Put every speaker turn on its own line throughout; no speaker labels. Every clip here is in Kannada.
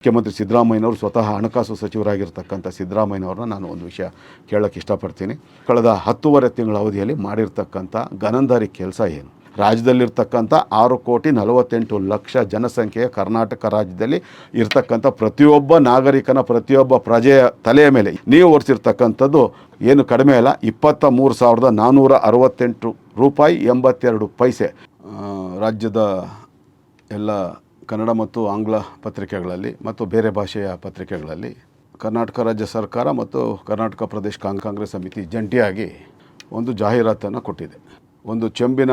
ಮುಖ್ಯಮಂತ್ರಿ ಸಿದ್ದರಾಮಯ್ಯನವರು ಸ್ವತಃ ಹಣಕಾಸು ಸಚಿವರಾಗಿರ್ತಕ್ಕಂಥ ಸಿದ್ದರಾಮಯ್ಯನವ್ರನ್ನ ನಾನು ಒಂದು ವಿಷಯ ಕೇಳೋಕ್ಕೆ ಇಷ್ಟಪಡ್ತೀನಿ. ಕಳೆದ ಹತ್ತೂವರೆ ತಿಂಗಳ ಅವಧಿಯಲ್ಲಿ ಮಾಡಿರ್ತಕ್ಕಂಥ ಗನಂದಾರಿ ಕೆಲಸ ಏನು? ರಾಜ್ಯದಲ್ಲಿರ್ತಕ್ಕಂಥ ಆರು ಕೋಟಿ ನಲವತ್ತೆಂಟು ಲಕ್ಷ ಜನಸಂಖ್ಯೆಯ ಕರ್ನಾಟಕ ರಾಜ್ಯದಲ್ಲಿ ಇರ್ತಕ್ಕಂಥ ಪ್ರತಿಯೊಬ್ಬ ನಾಗರಿಕನ ಪ್ರತಿಯೊಬ್ಬ ಪ್ರಜೆಯ ತಲೆಯ ಮೇಲೆ ನೀವು ಹೊರಿಸಿರ್ತಕ್ಕಂಥದ್ದು ಏನು ಕಡಿಮೆ ಅಲ್ಲ, ಇಪ್ಪತ್ತ ಮೂರು ಸಾವಿರದ ನಾನ್ನೂರ ಅರವತ್ತೆಂಟು ರೂಪಾಯಿ ಎಂಬತ್ತೆರಡು ಪೈಸೆ ರಾಜ್ಯದ ಎಲ್ಲ ಕನ್ನಡ ಮತ್ತು ಆಂಗ್ಲ ಪತ್ರಿಕೆಗಳಲ್ಲಿ ಮತ್ತು ಬೇರೆ ಭಾಷೆಯ ಪತ್ರಿಕೆಗಳಲ್ಲಿ ಕರ್ನಾಟಕ ರಾಜ್ಯ ಸರ್ಕಾರ ಮತ್ತು ಕರ್ನಾಟಕ ಪ್ರದೇಶ ಕಾಂಗ್ ಕಾಂಗ್ರೆಸ್ ಸಮಿತಿ ಜಂಟಿಯಾಗಿ ಒಂದು ಜಾಹೀರಾತನ್ನು ಕೊಟ್ಟಿದೆ. ಒಂದು ಚೆಂಬಿನ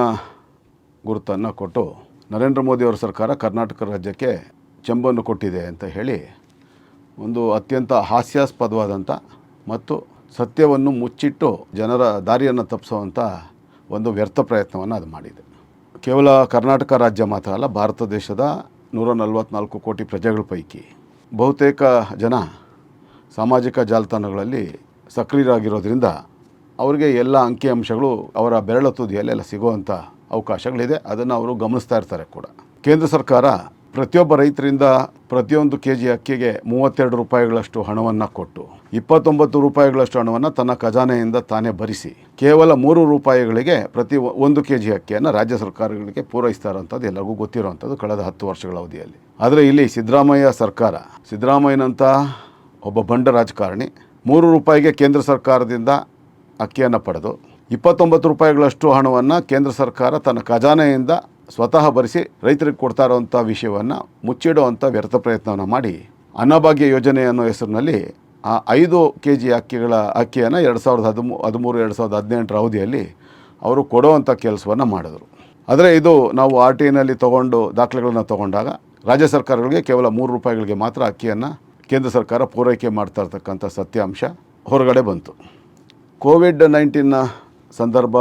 ಗುರುತನ್ನು ಕೊಟ್ಟು ನರೇಂದ್ರ ಮೋದಿಯವರ ಸರ್ಕಾರ ಕರ್ನಾಟಕ ರಾಜ್ಯಕ್ಕೆ ಚೆಂಬನ್ನು ಕೊಟ್ಟಿದೆ ಅಂತ ಹೇಳಿ ಒಂದು ಅತ್ಯಂತ ಹಾಸ್ಯಾಸ್ಪದವಾದಂಥ ಮತ್ತು ಸತ್ಯವನ್ನು ಮುಚ್ಚಿಟ್ಟು ಜನರ ದಾರಿಯನ್ನು ತಪ್ಪಿಸುವಂಥ ಒಂದು ವ್ಯರ್ಥ ಪ್ರಯತ್ನವನ್ನು ಅದು ಮಾಡಿದೆ. ಕೇವಲ ಕರ್ನಾಟಕ ರಾಜ್ಯ ಮಾತ್ರ ಅಲ್ಲ, ಭಾರತ ದೇಶದ ನೂರ ನಲವತ್ನಾಲ್ಕು ಕೋಟಿ ಪ್ರಜೆಗಳ ಪೈಕಿ ಬಹುತೇಕ ಜನ ಸಾಮಾಜಿಕ ಜಾಲತಾಣಗಳಲ್ಲಿ ಸಕ್ರಿಯರಾಗಿರೋದ್ರಿಂದ ಅವರಿಗೆ ಎಲ್ಲ ಅಂಕಿಅಂಶಗಳು ಅವರ ಬೆರಳ ತುದಿಯಲ್ಲೆಲ್ಲ ಸಿಗುವಂಥ ಅವಕಾಶಗಳಿದೆ. ಅದನ್ನು ಅವರು ಗಮನಿಸ್ತಾ ಇರ್ತಾರೆ ಕೂಡ. ಕೇಂದ್ರ ಸರ್ಕಾರ ಪ್ರತಿಯೊಬ್ಬ ರೈತರಿಂದ ಪ್ರತಿಯೊಂದು ಕೆ ಜಿ ಅಕ್ಕಿಗೆ ಮೂವತ್ತೆರಡು ರೂಪಾಯಿಗಳಷ್ಟು ಹಣವನ್ನು ಕೊಟ್ಟು, ಇಪ್ಪತ್ತೊಂಬತ್ತು ರೂಪಾಯಿಗಳಷ್ಟು ಹಣವನ್ನು ತನ್ನ ಖಜಾನೆಯಿಂದ ತಾನೇ ಭರಿಸಿ, ಕೇವಲ ಮೂರು ರೂಪಾಯಿಗಳಿಗೆ ಪ್ರತಿ ಒಂದು ಕೆ ಜಿ ಅಕ್ಕಿಯನ್ನು ರಾಜ್ಯ ಸರ್ಕಾರಗಳಿಗೆ ಪೂರೈಸ್ತಾ ಇರೋಂಥದ್ದು ಎಲ್ಲರಿಗೂ ಗೊತ್ತಿರುವಂಥದ್ದು ಕಳೆದ ಹತ್ತು ವರ್ಷಗಳ ಅವಧಿಯಲ್ಲಿ. ಆದರೆ ಇಲ್ಲಿ ಸಿದ್ದರಾಮಯ್ಯ ಸರ್ಕಾರ ಸಿದ್ದರಾಮಯ್ಯನಂಥ ಒಬ್ಬ ಬಂಡ ರಾಜಕಾರಣಿ, ಮೂರು ರೂಪಾಯಿಗೆ ಕೇಂದ್ರ ಸರ್ಕಾರದಿಂದ ಅಕ್ಕಿಯನ್ನು ಪಡೆದು, ಇಪ್ಪತ್ತೊಂಬತ್ತು ರೂಪಾಯಿಗಳಷ್ಟು ಹಣವನ್ನು ಕೇಂದ್ರ ಸರ್ಕಾರ ತನ್ನ ಖಜಾನೆಯಿಂದ ಸ್ವತಃ ಭರಿಸಿ ರೈತರಿಗೆ ಕೊಡ್ತಾ ಇರೋವಂಥ ವಿಷಯವನ್ನು ಮುಚ್ಚಿಡುವಂಥ ವ್ಯರ್ಥ ಪ್ರಯತ್ನವನ್ನು ಮಾಡಿ ಅನ್ನಭಾಗ್ಯ ಯೋಜನೆ ಅನ್ನೋ ಹೆಸರಿನಲ್ಲಿ ಆ ಐದು ಕೆ ಜಿ ಅಕ್ಕಿಗಳ ಅಕ್ಕಿಯನ್ನು ಎರಡು ಸಾವಿರದ ಹದಿಮೂ, ಹದಿಮೂರು, ಎರಡು ಸಾವಿರದ ಹದಿನೆಂಟರ ಅವಧಿಯಲ್ಲಿ ಅವರು ಕೊಡುವಂಥ ಕೆಲಸವನ್ನು ಮಾಡಿದ್ರು. ಆದರೆ ಇದು ನಾವು ಆರ್ ಟಿ ಐನಲ್ಲಿ ತೊಗೊಂಡು ದಾಖಲೆಗಳನ್ನು ತೊಗೊಂಡಾಗ ರಾಜ್ಯ ಸರ್ಕಾರಗಳಿಗೆ ಕೇವಲ ಮೂರು ರೂಪಾಯಿಗಳಿಗೆ ಮಾತ್ರ ಅಕ್ಕಿಯನ್ನು ಕೇಂದ್ರ ಸರ್ಕಾರ ಪೂರೈಕೆ ಮಾಡ್ತಾ ಇರ್ತಕ್ಕಂಥ ಸತ್ಯಾಂಶ ಹೊರಗಡೆ ಬಂತು. ಕೋವಿಡ್ ನೈನ್ಟೀನ್ನ ಸಂದರ್ಭ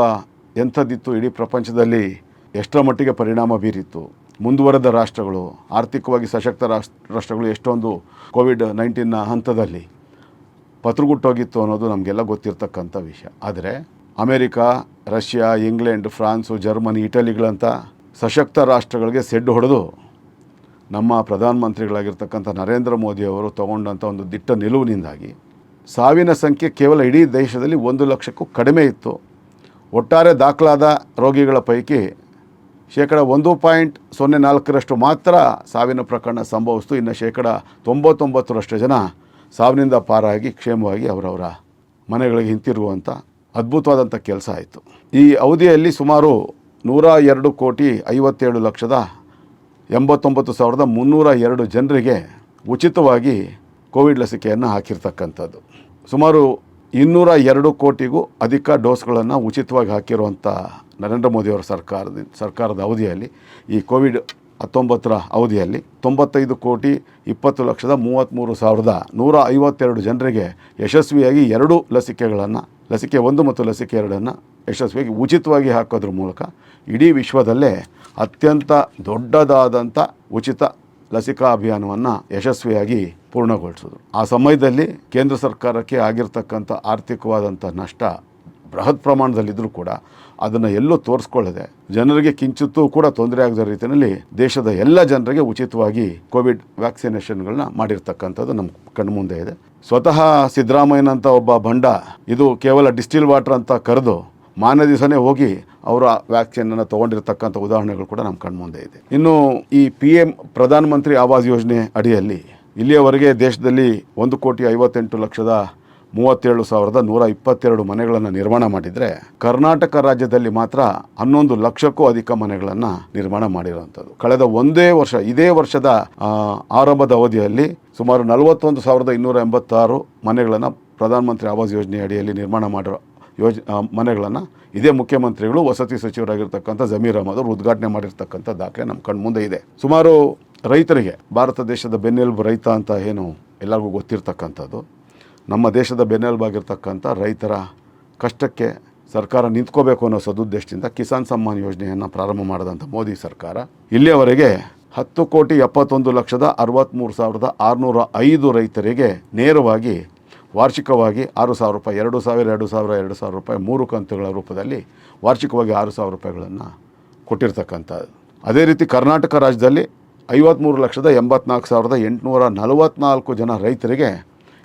ಎಂಥದ್ದಿತ್ತು ಇಡೀ ಪ್ರಪಂಚದಲ್ಲಿ ಎಷ್ಟರ ಮಟ್ಟಿಗೆ ಪರಿಣಾಮ ಬೀರಿತ್ತು? ಮುಂದುವರೆದ ರಾಷ್ಟ್ರಗಳು, ಆರ್ಥಿಕವಾಗಿ ಸಶಕ್ತ ರಾಷ್ಟ್ರ, ರಾಷ್ಟ್ರಗಳು ಎಷ್ಟೊಂದು ಕೋವಿಡ್ ನೈನ್ಟೀನ್ನ ಹಂತದಲ್ಲಿ ಪತ್ರಗುಟ್ಟೋಗಿತ್ತು ಅನ್ನೋದು ನಮಗೆಲ್ಲ ಗೊತ್ತಿರ್ತಕ್ಕಂಥ ವಿಷಯ. ಆದರೆ America, Russia, England, France, Germany ಇಟಲಿಗಳಂಥ ಸಶಕ್ತ ರಾಷ್ಟ್ರಗಳಿಗೆ ಸೆಡ್ಡು ಹೊಡೆದು ನಮ್ಮ ಪ್ರಧಾನಮಂತ್ರಿಗಳಾಗಿರ್ತಕ್ಕಂಥ ನರೇಂದ್ರ ಮೋದಿಯವರು ತಗೊಂಡಂಥ ಒಂದು ದಿಟ್ಟ ನಿಲುವಿನಿಂದಾಗಿ ಸಾವಿನ ಸಂಖ್ಯೆ ಕೇವಲ ಇಡೀ ದೇಶದಲ್ಲಿ ಒಂದು ಲಕ್ಷಕ್ಕೂ ಕಡಿಮೆ ಇತ್ತು. ಒಟ್ಟಾರೆ ದಾಖಲಾದ ರೋಗಿಗಳ ಪೈಕಿ ಶೇಕಡ ಒಂದು ಪಾಯಿಂಟ್ ಸೊನ್ನೆ ನಾಲ್ಕರಷ್ಟು ಮಾತ್ರ ಸಾವಿನ ಪ್ರಕರಣ ಸಂಭವಿಸ್ತು. ಇನ್ನು ಶೇಕಡ ತೊಂಬತ್ತೊಂಬತ್ತರಷ್ಟು ಜನ ಸಾವಿನಿಂದ ಪಾರಾಗಿ, ಕ್ಷೇಮವಾಗಿ ಅವರವರ ಮನೆಗಳಿಗೆ ಹಿಂತಿರುಗುವಂಥ ಅದ್ಭುತವಾದಂಥ ಕೆಲಸ ಆಯಿತು. ಈ ಅವಧಿಯಲ್ಲಿ ಸುಮಾರು ನೂರ ಎರಡು ಕೋಟಿ ಐವತ್ತೇಳು ಲಕ್ಷದ ಎಂಬತ್ತೊಂಬತ್ತು ಸಾವಿರದ ಮುನ್ನೂರ ಎರಡು ಜನರಿಗೆ ಉಚಿತವಾಗಿ ಕೋವಿಡ್ ಲಸಿಕೆಯನ್ನು ಹಾಕಿರ್ತಕ್ಕಂಥದ್ದು. ಸುಮಾರು ಇನ್ನೂರ ಎರಡು ಕೋಟಿಗೂ ಅಧಿಕ ಡೋಸ್ಗಳನ್ನು ಉಚಿತವಾಗಿ ಹಾಕಿರುವಂಥ ನರೇಂದ್ರ ಮೋದಿಯವರ ಸರ್ಕಾರದ ಸರ್ಕಾರದ ಅವಧಿಯಲ್ಲಿ, ಈ ಕೋವಿಡ್ ಹತ್ತೊಂಬತ್ತರ ಅವಧಿಯಲ್ಲಿ ತೊಂಬತ್ತೈದು ಕೋಟಿ ಇಪ್ಪತ್ತು ಲಕ್ಷದ ಮೂವತ್ತ್ಮೂರು ಸಾವಿರದ ನೂರ ಐವತ್ತೆರಡು ಜನರಿಗೆ ಯಶಸ್ವಿಯಾಗಿ ಎರಡು ಲಸಿಕೆಗಳನ್ನು, ಲಸಿಕೆ ಒಂದು ಮತ್ತು ಲಸಿಕೆ ಎರಡನ್ನು ಯಶಸ್ವಿಯಾಗಿ ಉಚಿತವಾಗಿ ಹಾಕೋದ್ರ ಮೂಲಕ ಇಡೀ ವಿಶ್ವದಲ್ಲೇ ಅತ್ಯಂತ ದೊಡ್ಡದಾದಂಥ ಉಚಿತ ಲಸಿಕಾ ಅಭಿಯಾನವನ್ನು ಯಶಸ್ವಿಯಾಗಿ ಪೂರ್ಣಗೊಳಿಸಿದ್ರು ಆ ಸಮಯದಲ್ಲಿ ಕೇಂದ್ರ ಸರ್ಕಾರಕ್ಕೆ ಆಗಿರ್ತಕ್ಕಂಥ ಆರ್ಥಿಕವಾದಂಥ ನಷ್ಟ ಬೃಹತ್ ಪ್ರಮಾಣದಲ್ಲಿದ್ದರೂ ಕೂಡ ಅದನ್ನು ಎಲ್ಲೂ ತೋರಿಸ್ಕೊಳ್ಳದೆ ಜನರಿಗೆ ಕಿಂಚಿತ್ತೂ ಕೂಡ ತೊಂದರೆ ಆಗದ ರೀತಿಯಲ್ಲಿ ದೇಶದ ಎಲ್ಲ ಜನರಿಗೆ ಉಚಿತವಾಗಿ ಕೋವಿಡ್ ವ್ಯಾಕ್ಸಿನೇಷನ್ಗಳನ್ನ ಮಾಡಿರ್ತಕ್ಕಂಥದ್ದು ನಮ್ಮ ಕಣ್ಮುಂದೆ ಇದೆ. ಸ್ವತಃ ಸಿದ್ದರಾಮಯ್ಯನಂಥ ಒಬ್ಬ ಬಂಡ, ಇದು ಕೇವಲ ಡಿಸ್ಟಿಲ್ ವಾಟರ್ ಅಂತ ಕರೆದು ಮಾನ್ಯ ದಿವಸನೇ ಹೋಗಿ ಅವರ ವ್ಯಾಕ್ಸಿನನ್ನು ತೊಗೊಂಡಿರ್ತಕ್ಕಂಥ ಉದಾಹರಣೆಗಳು ಕೂಡ ನಮ್ಮ ಕಣ್ಮುಂದೆ ಇದೆ. ಇನ್ನು ಈ ಪಿ ಎಂ ಪ್ರಧಾನಮಂತ್ರಿ ಆವಾಸ್ ಯೋಜನೆ ಅಡಿಯಲ್ಲಿ ಇಲ್ಲಿಯವರೆಗೆ ದೇಶದಲ್ಲಿ ಒಂದು ಕೋಟಿ ಐವತ್ತೆಂಟು ಲಕ್ಷದ ಮೂವತ್ತೇಳು ಸಾವಿರದ ನೂರ ಇಪ್ಪತ್ತೆರಡು ಮನೆಗಳನ್ನು ನಿರ್ಮಾಣ ಮಾಡಿದರೆ ಕರ್ನಾಟಕ ರಾಜ್ಯದಲ್ಲಿ ಮಾತ್ರ ಹನ್ನೊಂದು ಲಕ್ಷಕ್ಕೂ ಅಧಿಕ ಮನೆಗಳನ್ನು ನಿರ್ಮಾಣ ಮಾಡಿರುವಂಥದ್ದು. ಕಳೆದ ಒಂದೇ ವರ್ಷ, ಇದೇ ವರ್ಷದ ಆರಂಭದ ಅವಧಿಯಲ್ಲಿ ಸುಮಾರು ನಲವತ್ತೊಂದು ಸಾವಿರದ ಇನ್ನೂರ ಎಂಬತ್ತಾರು ಮನೆಗಳನ್ನು ಪ್ರಧಾನಮಂತ್ರಿ ಆವಾಸ್ ಯೋಜನೆ ಅಡಿಯಲ್ಲಿ ನಿರ್ಮಾಣ ಮಾಡಿರೋ ಯೋಜ ಮನೆಗಳನ್ನು ಇದೇ ಮುಖ್ಯಮಂತ್ರಿಗಳು, ವಸತಿ ಸಚಿವರಾಗಿರ್ತಕ್ಕಂಥ ಜಮೀರ್ ಅಹಮದ್ ಅವರು ಉದ್ಘಾಟನೆ ಮಾಡಿರ್ತಕ್ಕಂಥ ದಾಖಲೆ ನಮ್ಮ ಕಣ್ಮುಂದೆ ಇದೆ. ಸುಮಾರು ರೈತರಿಗೆ, ಭಾರತ ದೇಶದ ಬೆನ್ನೆಲುಬು ರೈತ ಅಂತ ಏನು ಎಲ್ಲರಿಗೂ ಗೊತ್ತಿರ್ತಕ್ಕಂಥದ್ದು. ನಮ್ಮ ದೇಶದ ಬೆನ್ನೆಲುಬಾಗಿರ್ತಕ್ಕಂಥ ರೈತರ ಕಷ್ಟಕ್ಕೆ ಸರ್ಕಾರ ನಿಂತ್ಕೋಬೇಕು ಅನ್ನೋ ಸದುದ್ದೇಶದಿಂದ ಕಿಸಾನ್ ಸಮ್ಮಾನ್ ಯೋಜನೆಯನ್ನು ಪ್ರಾರಂಭ ಮಾಡಿದಂಥ ಮೋದಿ ಸರ್ಕಾರ, ಇಲ್ಲಿಯವರೆಗೆ ಹತ್ತು ಕೋಟಿ ಎಪ್ಪತ್ತೊಂದು ಲಕ್ಷದ ಅರವತ್ತ್ಮೂರು ಸಾವಿರದ ಆರುನೂರ ಐದು ರೈತರಿಗೆ ನೇರವಾಗಿ ವಾರ್ಷಿಕವಾಗಿ ಆರು ಸಾವಿರ ರೂಪಾಯಿ, ಎರಡು ಸಾವಿರ ಎರಡು ಸಾವಿರ ಎರಡು ಸಾವಿರ ರೂಪಾಯಿ, ಮೂರು ಕಂತುಗಳ ರೂಪದಲ್ಲಿ ವಾರ್ಷಿಕವಾಗಿ ಆರು ಸಾವಿರ ರೂಪಾಯಿಗಳನ್ನು ಕೊಟ್ಟಿರ್ತಕ್ಕಂಥದ್ದು. ಅದೇ ರೀತಿ ಕರ್ನಾಟಕ ರಾಜ್ಯದಲ್ಲಿ ಐವತ್ತ್ಮೂರು ಲಕ್ಷದ ಎಂಬತ್ನಾಲ್ಕು ಸಾವಿರದ ಎಂಟುನೂರ ನಲವತ್ತ್ನಾಲ್ಕು ಜನ ರೈತರಿಗೆ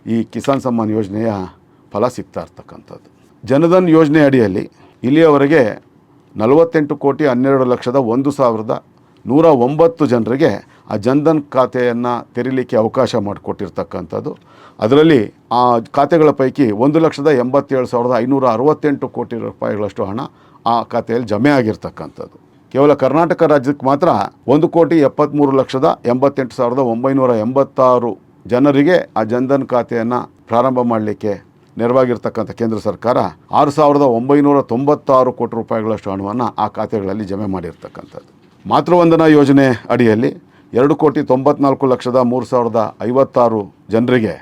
ಈ ಕಿಸಾನ್ ಸಮ್ಮಾನ್ ಯೋಜನೆಯ ಫಲ ಸಿಗ್ತಾ ಇರ್ತಕ್ಕಂಥದ್ದು. ಜನಧನ್ ಯೋಜನೆ ಅಡಿಯಲ್ಲಿ ಇಲ್ಲಿಯವರೆಗೆ ನಲವತ್ತೆಂಟು ಕೋಟಿ ಹನ್ನೆರಡು ಲಕ್ಷದ ಒಂದು ಸಾವಿರದ ನೂರ ಒಂಬತ್ತು ಜನರಿಗೆ ಆ ಜನ್ಧನ್ ಖಾತೆಯನ್ನು ತೆರೀಲಿಕ್ಕೆ ಅವಕಾಶ ಮಾಡಿಕೊಟ್ಟಿರ್ತಕ್ಕಂಥದ್ದು. ಅದರಲ್ಲಿ ಆ ಖಾತೆಗಳ ಪೈಕಿ ಒಂದು ಲಕ್ಷದ ಎಂಬತ್ತೇಳು ಸಾವಿರದ ಐನೂರ ಅರವತ್ತೆಂಟು ಕೋಟಿ ರೂಪಾಯಿಗಳಷ್ಟು ಹಣ ಆ ಖಾತೆಯಲ್ಲಿ ಜಮೆ ಆಗಿರ್ತಕ್ಕಂಥದ್ದು. ಕೇವಲ ಕರ್ನಾಟಕ ರಾಜ್ಯಕ್ಕೆ ಮಾತ್ರ ಒಂದು ಕೋಟಿ ಎಪ್ಪತ್ತ್ಮೂರು ಲಕ್ಷದ ಎಂಬತ್ತೆಂಟು ಸಾವಿರದ ಒಂಬೈನೂರ ಎಂಬತ್ತಾರು ಜನರಿಗೆ ಆ ಜನ್ಧನ್ ಖಾತೆಯನ್ನು ಪ್ರಾರಂಭ ಮಾಡಲಿಕ್ಕೆ ನೆರವಾಗಿರ್ತಕ್ಕಂಥ ಕೇಂದ್ರ ಸರ್ಕಾರ ಆರು ಸಾವಿರದ ಒಂಬೈನೂರ ತೊಂಬತ್ತಾರು ಕೋಟಿ ರೂಪಾಯಿಗಳಷ್ಟು ಹಣವನ್ನು ಆ ಖಾತೆಗಳಲ್ಲಿ ಜಮೆ ಮಾಡಿರ್ತಕ್ಕಂಥದ್ದು. ಮಾತೃವಂದನಾ ಯೋಜನೆ ಅಡಿಯಲ್ಲಿ ಎರಡು ಕೋಟಿ ತೊಂಬತ್ನಾಲ್ಕು ಲಕ್ಷದ ಮೂರು ಸಾವಿರದ ಐವತ್ತಾರು ಜನರಿಗೆ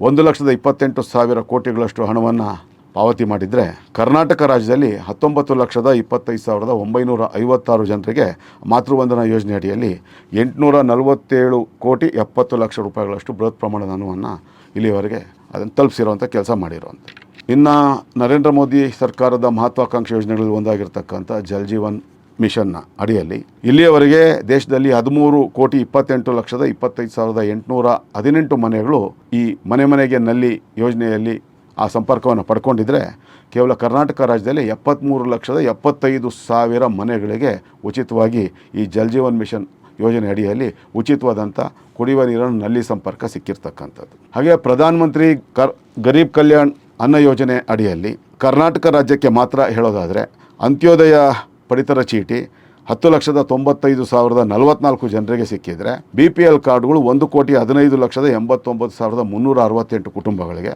ಒಂದು ಲಕ್ಷದ ಇಪ್ಪತ್ತೆಂಟು ಸಾವಿರ ಕೋಟಿಗಳಷ್ಟು ಹಣವನ್ನು ಪಾವತಿ ಮಾಡಿದರೆ ಕರ್ನಾಟಕ ರಾಜ್ಯದಲ್ಲಿ ಹತ್ತೊಂಬತ್ತು ಲಕ್ಷದ ಇಪ್ಪತ್ತೈದು ಸಾವಿರದ ಒಂಬೈನೂರ ಐವತ್ತಾರು ಜನರಿಗೆ ಮಾತೃವಂದನಾ ಯೋಜನೆ ಅಡಿಯಲ್ಲಿ ಎಂಟುನೂರ ನಲವತ್ತೇಳು ಕೋಟಿ ಎಪ್ಪತ್ತು ಲಕ್ಷ ರೂಪಾಯಿಗಳಷ್ಟು ಬೃಹತ್ ಪ್ರಮಾಣದ ಅನುವನ್ನು ಇಲ್ಲಿಯವರೆಗೆ ಅದನ್ನು ತಲುಪಿಸಿರುವಂಥ ಕೆಲಸ ಮಾಡಿರುವಂಥ ಇನ್ನು ನರೇಂದ್ರ ಮೋದಿ ಸರ್ಕಾರದ ಮಹತ್ವಾಕಾಂಕ್ಷಿ ಯೋಜನೆಗಳಲ್ಲಿ ಒಂದಾಗಿರ್ತಕ್ಕಂಥ ಜಲ್ ಜೀವನ್ ಮಿಷನ್ನ ಅಡಿಯಲ್ಲಿ ಇಲ್ಲಿಯವರೆಗೆ ದೇಶದಲ್ಲಿ ಹದಿಮೂರು ಕೋಟಿ ಇಪ್ಪತ್ತೆಂಟು ಲಕ್ಷದ ಇಪ್ಪತ್ತೈದು ಸಾವಿರದ ಎಂಟುನೂರ ಹದಿನೆಂಟು ಮನೆಗಳು ಈ ಮನೆ ಮನೆಗೆ ನಲ್ಲಿ ಯೋಜನೆಯಲ್ಲಿ ಆ ಸಂಪರ್ಕವನ್ನು ಪಡ್ಕೊಂಡಿದ್ದರೆ ಕೇವಲ ಕರ್ನಾಟಕ ರಾಜ್ಯದಲ್ಲಿ ಎಪ್ಪತ್ತ್ಮೂರು ಲಕ್ಷದ ಎಪ್ಪತ್ತೈದು ಸಾವಿರ ಮನೆಗಳಿಗೆ ಉಚಿತವಾಗಿ ಈ ಜಲ್ ಜೀವನ್ ಮಿಷನ್ ಯೋಜನೆ ಅಡಿಯಲ್ಲಿ ಉಚಿತವಾದಂಥ ಕುಡಿಯುವ ನೀರನ್ನು ನಲ್ಲಿ ಸಂಪರ್ಕ ಸಿಕ್ಕಿರ್ತಕ್ಕಂಥದ್ದು. ಹಾಗೆ ಪ್ರಧಾನಮಂತ್ರಿ ಕರ್, ಗರೀಬ್ ಕಲ್ಯಾಣ್ ಅನ್ನ ಯೋಜನೆ ಅಡಿಯಲ್ಲಿ ಕರ್ನಾಟಕ ರಾಜ್ಯಕ್ಕೆ ಮಾತ್ರ ಹೇಳೋದಾದರೆ ಅಂತ್ಯೋದಯ ಪಡಿತರ ಚೀಟಿ ಹತ್ತು ಲಕ್ಷದ ತೊಂಬತ್ತೈದು ಸಾವಿರದ ನಲವತ್ನಾಲ್ಕು ಜನರಿಗೆ ಸಿಕ್ಕಿದರೆ ಬಿ ಪಿ ಎಲ್ ಕಾರ್ಡ್ಗಳು ಒಂದು ಕೋಟಿ ಹದಿನೈದು ಲಕ್ಷದ ಎಂಬತ್ತೊಂಬತ್ತು ಸಾವಿರದ ಮುನ್ನೂರ ಅರವತ್ತೆಂಟು ಕುಟುಂಬಗಳಿಗೆ